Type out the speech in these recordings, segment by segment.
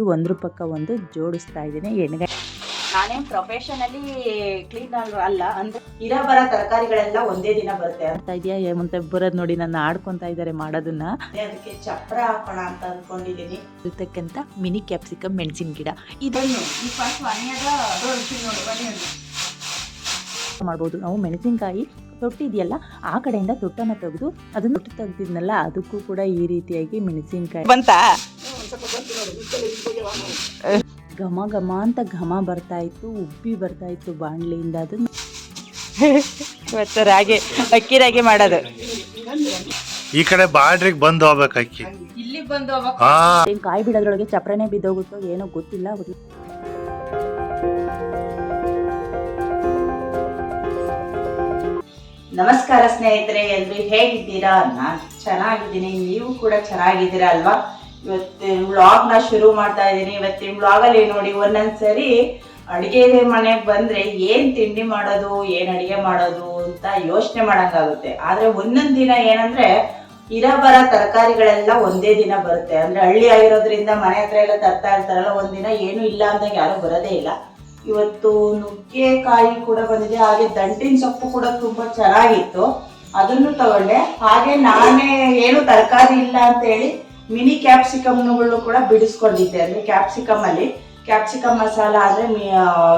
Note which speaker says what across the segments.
Speaker 1: ಒಂದ್ರ ಪಕ್ಕ ಒಂದು ಜೋಡಿಸ್ತಾ ಇದ್ದೀನಿ. ಎಣ್ಣೆ
Speaker 2: ನಾನೇ ಪ್ರೊಫೆಷನಲಿ ಕ್ಲೀನ್ ಅಲ್ಲ ಅಂದ್ರೆ ಇರ ಬರ ತರಕಾರಿಗಳೆಲ್ಲ ಒಂದೇ ದಿನ ಬರುತ್ತೆ
Speaker 1: ಅಂತ ಇದೆಯಾ? ಮುಂತೆ ಬರೋದು ನೋಡಿ ನನ್ನ ಆಡ್ಕೊಂತ ಇದ್ದಾರೆ ಮಾಡೋದನ್ನ.
Speaker 2: ಅದಕ್ಕೆ ಚಪ್ರ ಹಾಕೋಣ ಅಂತ ಅನ್ಕೊಂಡಿದೀನಿ
Speaker 1: ಇರ್ತಕ್ಕಂಥ ಮಿನಿ ಕ್ಯಾಪ್ಸಿಕಮ್ ಮೆಣಸಿನ ಗಿಡ.
Speaker 2: ಇದನ್ನು ಈ ಫಸ್ಟ್ ಮನೆಯಾಗ ನೋಡು.
Speaker 1: ಮಾಡ್ಬೋದು. ನಾವು ಮೆಣಸಿನಕಾಯಿ ತೊಟ್ಟಿದೆಯಲ್ಲ ಆ ಕಡೆಯಿಂದ ತೊಟ್ಟನ್ನು ತೆಗೆದು ಅದನ್ನು ತೊಟ್ಟು ತೆಗ್ದಿದ್ನಲ್ಲ ಅದಕ್ಕೂ ಕೂಡ ಈ ರೀತಿಯಾಗಿ ಮೆಣಸಿನಕಾಯಿ.
Speaker 2: ಬಂತಾ?
Speaker 1: ಘಮ ಘಮ ಅಂತ ಘಮ ಬರ್ತಾ ಇತ್ತು ಉಬ್ಬಿ ಬರ್ತಾ ಇತ್ತು ಬಾಣಲಿಯಿಂದ ಅದು
Speaker 2: ಇವತ್ತು ರಾಗಿ ಅಕ್ಕಿ ರಾಗಿ ಮಾಡೋದು.
Speaker 3: ಈ ಕಡೆ ಬಾಡ್ರಿಗೆ ಬಂದು ಹೋಗ್ಬೇಕು ಅಕ್ಕಿ.
Speaker 2: ಇಲ್ಲಿ ಬಂದು ಅವಾಗ
Speaker 3: ಹಾ.
Speaker 1: ಏನ್ ಕಾಯಿ ಬಿಡೋದ್ರೊಳಗೆ ಚಪ್ರನೆ ಬಿದ್ದೋಗುತ್ತೋ ಏನೋ ಗೊತ್ತಿಲ್ಲ.
Speaker 2: ನಮಸ್ಕಾರ ಸ್ನೇಹಿತರೆ ಎಲ್ರು ಹೇಗಿದ್ದೀರಾ? ನಾನು ಚೆನ್ನಾಗಿದ್ದೀನಿ ನೀವು ಕೂಡ ಚೆನ್ನಾಗಿದ್ದೀರಾ ಅಲ್ವಾ? ಇವತ್ತಿನ ವ್ಲಾಗ್ನ ಶುರು ಮಾಡ್ತಾ ಇದ್ದೀನಿ. ಇವತ್ತಿನ ವ್ಲಾಗಲ್ಲಿ ನೋಡಿ ಒಂದೊಂದ್ಸರಿ ಅಡುಗೆ ಮನೆಗೆ ಬಂದ್ರೆ ಏನು ತಿಂಡಿ ಮಾಡೋದು, ಏನು ಅಡುಗೆ ಮಾಡೋದು ಅಂತ ಯೋಚನೆ ಮಾಡಂಗಾಗುತ್ತೆ ಆದ್ರೆ ಒಂದೊಂದು ದಿನ ಏನಂದ್ರೆ ಇರ ಬರ ತರಕಾರಿಗಳೆಲ್ಲ ಒಂದೇ ದಿನ ಬರುತ್ತೆ. ಅಂದ್ರೆ ಹಳ್ಳಿ ಆಗಿರೋದ್ರಿಂದ ಮನೆ ಹತ್ರ ಎಲ್ಲ ತರ್ತಾ ಇರ್ತಾರಲ್ಲ ಒಂದಿನ ಏನು ಇಲ್ಲ ಅಂದಾಗ ಯಾರು ಬರೋದೇ ಇಲ್ಲ. ಇವತ್ತು ನುಗ್ಗೆಕಾಯಿ ಕೂಡ ಬಂದಿದೆ, ಹಾಗೆ ದಂಟಿನ ಸೊಪ್ಪು ಕೂಡ ತುಂಬಾ ಚೆನ್ನಾಗಿತ್ತು. ಅದನ್ನು ತಗೊಂಡೆ. ಹಾಗೆ ನಾನೇ ಏನು ತರಕಾರಿ ಇಲ್ಲ ಅಂತ ಹೇಳಿ ಮಿನಿ ಕ್ಯಾಪ್ಸಿಕಮ್ಗಳು ಕೂಡ ಬಿಡಿಸ್ಕೊಂಡಿದ್ದೆ. ಅಂದ್ರೆ ಕ್ಯಾಪ್ಸಿಕಮ್ ಅಲ್ಲಿ. ಕ್ಯಾಪ್ಸಿಕಮ್ ಮಸಾಲ ಅಂದ್ರೆ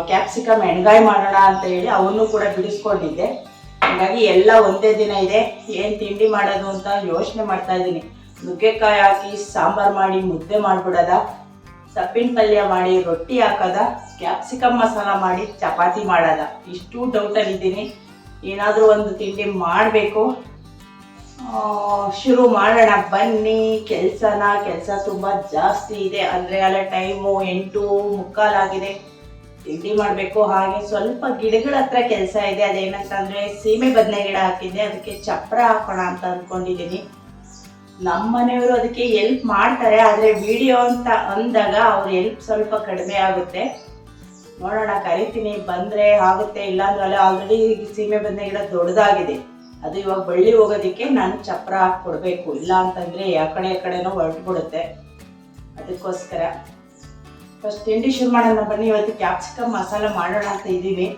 Speaker 2: ಕ್ಯಾಪ್ಸಿಕಮ್ ಎಣ್ಗಾಯಿ ಮಾಡೋಣ ಅಂತ ಹೇಳಿ ಅವನ್ನು ಕೂಡ ಬಿಡಿಸ್ಕೊಂಡಿದ್ದೆ. ಹಾಗಾಗಿ ಎಲ್ಲ ಒಂದೇ ದಿನ ಇದೆ. ಏನ್ ತಿಂಡಿ ಮಾಡೋದು ಅಂತ ಯೋಚನೆ ಮಾಡ್ತಾ ಇದ್ದೀನಿ. ನುಗ್ಗೆಕಾಯಿ ಹಾಕಿ, ಸಾಂಬಾರ್ ಮಾಡಿ, ಮುದ್ದೆ ಮಾಡಿಬಿಡೋದ. ಸಪ್ಪಿನ ಪಲ್ಯ ಮಾಡಿ, ರೊಟ್ಟಿ ಹಾಕದ. ಕ್ಯಾಪ್ಸಿಕಮ್ ಮಸಾಲ ಮಾಡಿ, ಚಪಾತಿ ಮಾಡೋದ. ಇಷ್ಟು ಡೌಟಲ್ಲಿ ಇದ್ದೀನಿ. ಏನಾದರೂ ಒಂದು ತಿಂಡಿ ಮಾಡಬೇಕು. ಶುರು ಮಾಡೋಣ. ಬನ್ನಿ, ಕೆಲಸನ, ಕೆಲಸ ತುಂಬ ಜಾಸ್ತಿ ಇದೆ. ಅಂದರೆ ಅಲ್ಲ ಟೈಮು ಎಂಟು ಮುಕ್ಕಾಲಾಗಿದೆ ತಿಂಡಿ ಮಾಡಬೇಕು, ಹಾಗೆ ಸ್ವಲ್ಪ ಗಿಡಗಳ ಹತ್ರ ಕೆಲಸ ಇದೆ. ಅದೇನಂತಂದರೆ ಸೀಮೆ ಬದನೆ ಗಿಡ ಹಾಕಿದ್ದೆ. ಅದಕ್ಕೆ ಚಪ್ಪರ ಹಾಕೋಣ ಅಂತ ಅಂದ್ಕೊಂಡಿದ್ದೀನಿ ನಮ್ಮ ಮನೆಯವರು ಅದಕ್ಕೆ ಎಲ್ಪ್ ಮಾಡ್ತಾರೆ. ಆದರೆ ವಿಡಿಯೋ ಅಂತ ಅಂದಾಗ ಅವ್ರ ಎಲ್ಪ್ ಸ್ವಲ್ಪ ಕಡಿಮೆ ಆಗುತ್ತೆ. ನೋಡೋಣ, ಕರಿತೀನಿ. ಬಂದರೆ ಆಗುತ್ತೆ. ಇಲ್ಲಾಂದ್ರೆ ಆಲ್ರೆಡಿ ಸೀಮೆ ಬದನೆ ಗಿಡ ದೊಡ್ಡದಾಗಿದೆ ಅದು ಇವಾಗ ಬಳ್ಳಿ ಹೋಗೋದಕ್ಕೆ ನಾನು ಚಪ್ರ ಹಾಕಿ ಕೊಡಬೇಕು ಇಲ್ಲ ಅಂತಂದರೆ ಆ ಕಡೆ ಆ ಕಡೆನೋ ಹೊರಟ್ಬಿಡುತ್ತೆ. ಅದಕ್ಕೋಸ್ಕರ ಫಸ್ಟ್ ತಿಂಡಿ ಶುರು ಮಾಡೋಣ ಬನ್ನಿ. ಇವತ್ತು ಕ್ಯಾಪ್ಸಿಕಮ್ ಮಸಾಲ ಮಾಡೋಣ ಅಂತ ಇದ್ದೀವಿ.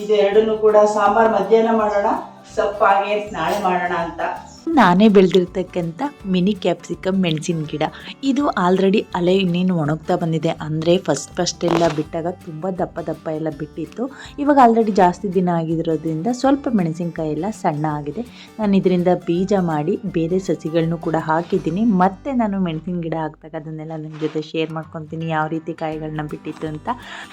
Speaker 2: ಇದು ಎರಡನ್ನೂ ಕೂಡ ಸಾಂಬಾರ್ ಮಧ್ಯಾಹ್ನ ಮಾಡೋಣ. ಸೊಪ್ಪು ಹಾಗೆ ನಾಳೆ ಮಾಡೋಣ ಅಂತ.
Speaker 1: ನಾನೇ ಬೆಳೆದಿರ್ತಕ್ಕಂಥ ಮಿನಿ ಕ್ಯಾಪ್ಸಿಕಮ್ ಮೆಣಸಿನ ಗಿಡ. ಇದು ಆಲ್ರೆಡಿ ಅಲೆ ಇನ್ನೇನು ಒಣಗ್ತಾ ಬಂದಿದೆ. ಅಂದರೆ ಫಸ್ಟ್ ಫಸ್ಟ್ ಎಲ್ಲ ಬಿಟ್ಟಾಗ ತುಂಬ ದಪ್ಪ ದಪ್ಪ ಎಲ್ಲ ಬಿಟ್ಟಿತ್ತು. ಇವಾಗ ಆಲ್ರೆಡಿ ಜಾಸ್ತಿ ದಿನ ಆಗಿರೋದ್ರಿಂದ ಸ್ವಲ್ಪ ಮೆಣಸಿನಕಾಯಿ ಎಲ್ಲ ಸಣ್ಣ ಆಗಿದೆ. ನಾನು ಇದರಿಂದ ಬೀಜ ಮಾಡಿ ಬೇರೆ ಸಸಿಗಳನ್ನು ಕೂಡ ಹಾಕಿದ್ದೀನಿ. ಮತ್ತೆ ನಾನು ಮೆಣಸಿನ ಗಿಡ ಹಾಕ್ದಾಗ ಅದನ್ನೆಲ್ಲ ನನ್ನ ಜೊತೆ ಶೇರ್ ಮಾಡ್ಕೊತೀನಿ ಯಾವ ರೀತಿ ಕಾಯಿಗಳನ್ನ ಬಿಟ್ಟಿತ್ತು ಅಂತ.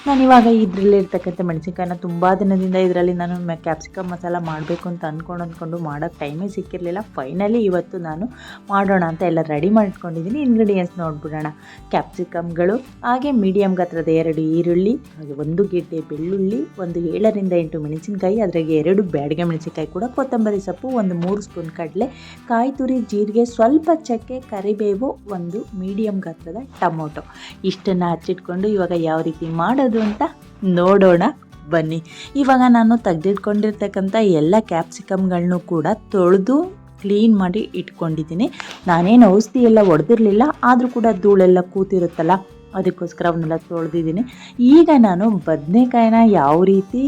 Speaker 1: ನಾನು ಇವಾಗ ಇದರಲ್ಲಿರ್ತಕ್ಕಂಥ ಮೆಣಸಿನಕಾಯಿನ ತುಂಬ ದಿನದಿಂದ ಇದರಲ್ಲಿ ನಾನು ಕ್ಯಾಪ್ಸಿಕಮ್ ಮಸಾಲ ಮಾಡಬೇಕು ಅಂತ ಅಂದ್ಕೊಂಡು ಅಂದ್ಕೊಂಡು ಮಾಡೋಕ್ಕೆ ಟೈಮೇ ಸಿಕ್ಕಿರಲಿಲ್ಲ. ಫೈನಲಿ ಇವತ್ತು ನಾನು ಮಾಡೋಣ ಅಂತ ಎಲ್ಲ ರೆಡಿ ಮಾಡ್ಕೊಂಡಿದ್ದೀನಿ. ಇಂಗ್ರೀಡಿಯೆಂಟ್ಸ್ ನೋಡ್ಬಿಡೋಣ. ಕ್ಯಾಪ್ಸಿಕಮ್ಗಳು ಹಾಗೆ ಮೀಡಿಯಮ್ ಗಾತ್ರದ ಎರಡು ಈರುಳ್ಳಿ, ಹಾಗೆ ಒಂದು ಗೆಡ್ಡೆ ಬೆಳ್ಳುಳ್ಳಿ, ಒಂದು ಏಳರಿಂದ ಎಂಟು ಮೆಣಸಿನಕಾಯಿ, ಅದ್ರಾಗೆ ಎರಡು ಬ್ಯಾಡಿಗೆ ಮೆಣಸಿನಕಾಯಿ ಕೂಡ, ಕೊತ್ತಂಬರಿ ಸೊಪ್ಪು, ಒಂದು ಮೂರು ಸ್ಪೂನ್ ಕಡಲೆ, ಕಾಯಿ ತುರಿ, ಜೀರಿಗೆ, ಸ್ವಲ್ಪ ಚಕ್ಕೆ, ಕರಿಬೇವು, ಒಂದು ಮೀಡಿಯಮ್ ಗಾತ್ರದ ಟೊಮೊಟೊ. ಇಷ್ಟನ್ನು ಹಚ್ಚಿಟ್ಕೊಂಡು ಇವಾಗ ಯಾವ ರೀತಿ ಮಾಡೋದು ಅಂತ ನೋಡೋಣ. ಬನ್ನಿ. ಇವಾಗ ನಾನು ತೆಗೆದಿಟ್ಕೊಂಡಿರ್ತಕ್ಕಂಥ ಎಲ್ಲ ಕ್ಯಾಪ್ಸಿಕಮ್ಗಳನ್ನೂ ಕೂಡ ತೊಳೆದು ಕ್ಲೀನ್ ಮಾಡಿ ಇಟ್ಕೊಂಡಿದ್ದೀನಿ. ನಾನೇನು ಔಷಧಿ ಎಲ್ಲ ಹೊಡೆದಿರಲಿಲ್ಲ, ಆದರೂ ಕೂಡ ಧೂಳೆಲ್ಲ ಕೂತಿರುತ್ತಲ್ಲ, ಅದಕ್ಕೋಸ್ಕರ ಅವನ್ನೆಲ್ಲ ತೊಳೆದಿದ್ದೀನಿ. ಈಗ ನಾನು ಬದನೆಕಾಯಿನ ಯಾವ ರೀತಿ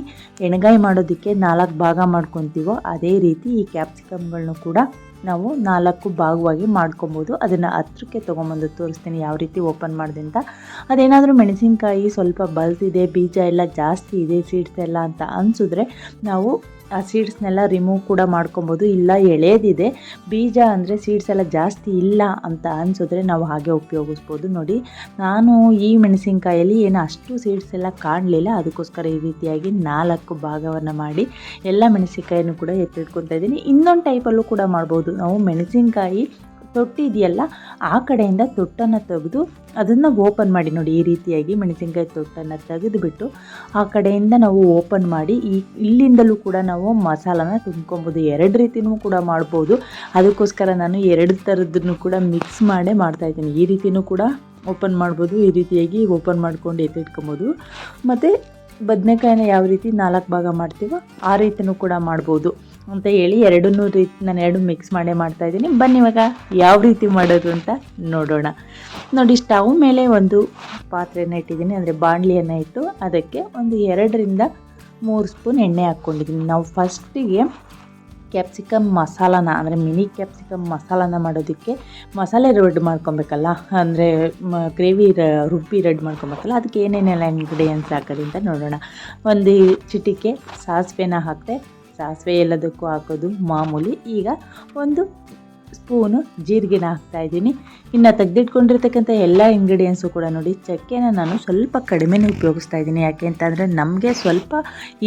Speaker 1: ಎಣ್ಗಾಯಿ ಮಾಡೋದಕ್ಕೆ ನಾಲ್ಕು ಭಾಗ ಮಾಡ್ಕೊತೀವೋ ಅದೇ ರೀತಿ ಈ ಕ್ಯಾಪ್ಸಿಕಮ್ಗಳನ್ನೂ ಕೂಡ ನಾವು ನಾಲ್ಕು ಭಾಗವಾಗಿ ಮಾಡ್ಕೊಬೋದು. ಅದನ್ನು ಹತ್ರಕ್ಕೆ ತೊಗೊಂಬಂದು ತೋರಿಸ್ತೀನಿ ಯಾವ ರೀತಿ ಓಪನ್ ಮಾಡಿದೆ ಅಂತ. ಅದೇನಾದರೂ ಮೆಣಸಿನಕಾಯಿ ಸ್ವಲ್ಪ ಬಲ್ತಿದೆ, ಬೀಜ ಎಲ್ಲ ಜಾಸ್ತಿ ಇದೆ, ಸೀಡ್ಸ್ ಎಲ್ಲ ಅಂತ ಅನಿಸಿದ್ರೆ ನಾವು ಆ ಸೀಡ್ಸ್ನೆಲ್ಲ ರಿಮೂವ್ ಕೂಡ ಮಾಡ್ಕೊಬೋದು. ಇಲ್ಲ, ಎಳೆದಿದೆ. ಬೀಜ ಅಂದರೆ ಸೀಡ್ಸ್ ಎಲ್ಲ ಜಾಸ್ತಿ ಇಲ್ಲ ಅಂತ ಅನಿಸಿದ್ರೆ ನಾವು ಹಾಗೆ ಉಪಯೋಗಿಸ್ಬೋದು. ನೋಡಿ, ನಾನು ಈ ಮೆಣಸಿನ್ಕಾಯಲ್ಲಿ ಏನು ಅಷ್ಟು ಸೀಡ್ಸ್ ಎಲ್ಲ ಕಾಣಲಿಲ್ಲ. ಅದಕ್ಕೋಸ್ಕರ ಈ ರೀತಿಯಾಗಿ ನಾಲ್ಕು ಭಾಗವನ್ನು ಮಾಡಿ ಎಲ್ಲ ಮೆಣಸಿನ್ಕಾಯಿನೂ ಕೂಡ ಎತ್ತಿಟ್ಕೊತಾ ಇದ್ದೀನಿ. ಇನ್ನೊಂದು ಟೈಪಲ್ಲೂ ಕೂಡ ಮಾಡ್ಬೋದು. ನಾವು ಮೆಣಸಿನ್ಕಾಯಿ ತೊಟ್ಟಿದೆಯಲ್ಲ, ಆ ಕಡೆಯಿಂದ ತೊಟ್ಟನ್ನು ತೆಗೆದು ಅದನ್ನು ಓಪನ್ ಮಾಡಿ ನೋಡಿ, ಈ ರೀತಿಯಾಗಿ ಮೆಣಸಿನ್ಕಾಯಿ ತೊಟ್ಟನ್ನು ತೆಗೆದುಬಿಟ್ಟು ಆ ಕಡೆಯಿಂದ ನಾವು ಓಪನ್ ಮಾಡಿ, ಈ ಇಲ್ಲಿಂದಲೂ ಕೂಡ ನಾವು ಮಸಾಲನ ತುಂಬ್ಕೊಬೋದು. ಎರಡು ರೀತಿಯೂ ಕೂಡ ಮಾಡ್ಬೋದು. ಅದಕ್ಕೋಸ್ಕರ ನಾನು ಎರಡು ಥರದ್ದನ್ನು ಕೂಡ ಮಿಕ್ಸ್ ಮಾಡೇ ಮಾಡ್ತಾಯಿದ್ದೀನಿ ಈ ರೀತಿಯೂ ಕೂಡ ಓಪನ್ ಮಾಡ್ಬೋದು, ಈ ರೀತಿಯಾಗಿ ಓಪನ್ ಮಾಡ್ಕೊಂಡು ಎತ್ತಿಟ್ಕೊಬೋದು. ಮತ್ತು ಬದನೆಕಾಯಿನ ಯಾವ ರೀತಿ ನಾಲ್ಕು ಭಾಗ ಮಾಡ್ತೀವೋ ಆ ರೀತಿಯೂ ಕೂಡ ಮಾಡ್ಬೋದು. ಅಂತ ಹೇಳಿ ಎರಡನ್ನೂ ರೀತಿ ನಾನು ಎರಡು ಮಿಕ್ಸ್ ಮಾಡೇ ಮಾಡ್ತಾ ಇದ್ದೀನಿ. ಬನ್ನಿ ಇವಾಗ ಯಾವ ರೀತಿ ಮಾಡೋದು ಅಂತ ನೋಡೋಣ. ನೋಡಿ ಸ್ಟವ್ ಮೇಲೆ ಒಂದು ಪಾತ್ರೆಯನ್ನು ಇಟ್ಟಿದ್ದೀನಿ. ಅಂದರೆ ಬಾಣಲಿಯನ್ನು ಇಟ್ಟು ಅದಕ್ಕೆ ಒಂದು ಎರಡರಿಂದ ಮೂರು ಸ್ಪೂನ್ ಎಣ್ಣೆ ಹಾಕ್ಕೊಂಡಿದ್ದೀನಿ. ನಾವು ಫಸ್ಟಿಗೆ ಕ್ಯಾಪ್ಸಿಕಮ್ ಮಸಾಲಾನ ಅಂದರೆ ಮಿನಿ ಕ್ಯಾಪ್ಸಿಕಮ್ ಮಸಾಲಾನ ಮಾಡೋದಕ್ಕೆ ಮಸಾಲೆ ರೆಡ್ ಮಾಡ್ಕೊಬೇಕಲ್ಲ, ಅಂದರೆ ಗ್ರೇವಿ ರುಬ್ಬಿ ರೆಡ್ ಮಾಡ್ಕೊಬೇಕಲ್ಲ, ಅದಕ್ಕೆ ಏನೇನೆಲ್ಲ ಇಂಗ್ರೀಡಿಯೆಂಟ್ಸ್ ಹಾಕೋದು ಅಂತ ನೋಡೋಣ. ಒಂದು ಚಿಟಿಕೆ, ಸಾಸಿವೆನ ಹಾಕಿದೆ, ಸಾಸಿವೆ ಎಲ್ಲದಕ್ಕೂ ಹಾಕೋದು ಮಾಮೂಲಿ. ಈಗ ಒಂದು ಸ್ಪೂನು ಜೀರಿಗೆನ ಹಾಕ್ತಾ ಇದ್ದೀನಿ. ಇನ್ನು ತೆಗೆದಿಟ್ಕೊಂಡಿರ್ತಕ್ಕಂಥ ಎಲ್ಲ ಇಂಗ್ರೀಡಿಯೆಂಟ್ಸು ಕೂಡ ನೋಡಿ, ಚಕ್ಕೆನ ನಾನು ಸ್ವಲ್ಪ ಕಡಿಮೆನೇ ಉಪಯೋಗಿಸ್ತಾ ಇದ್ದೀನಿ. ಯಾಕೆ ಅಂತಂದರೆ ನಮಗೆ ಸ್ವಲ್ಪ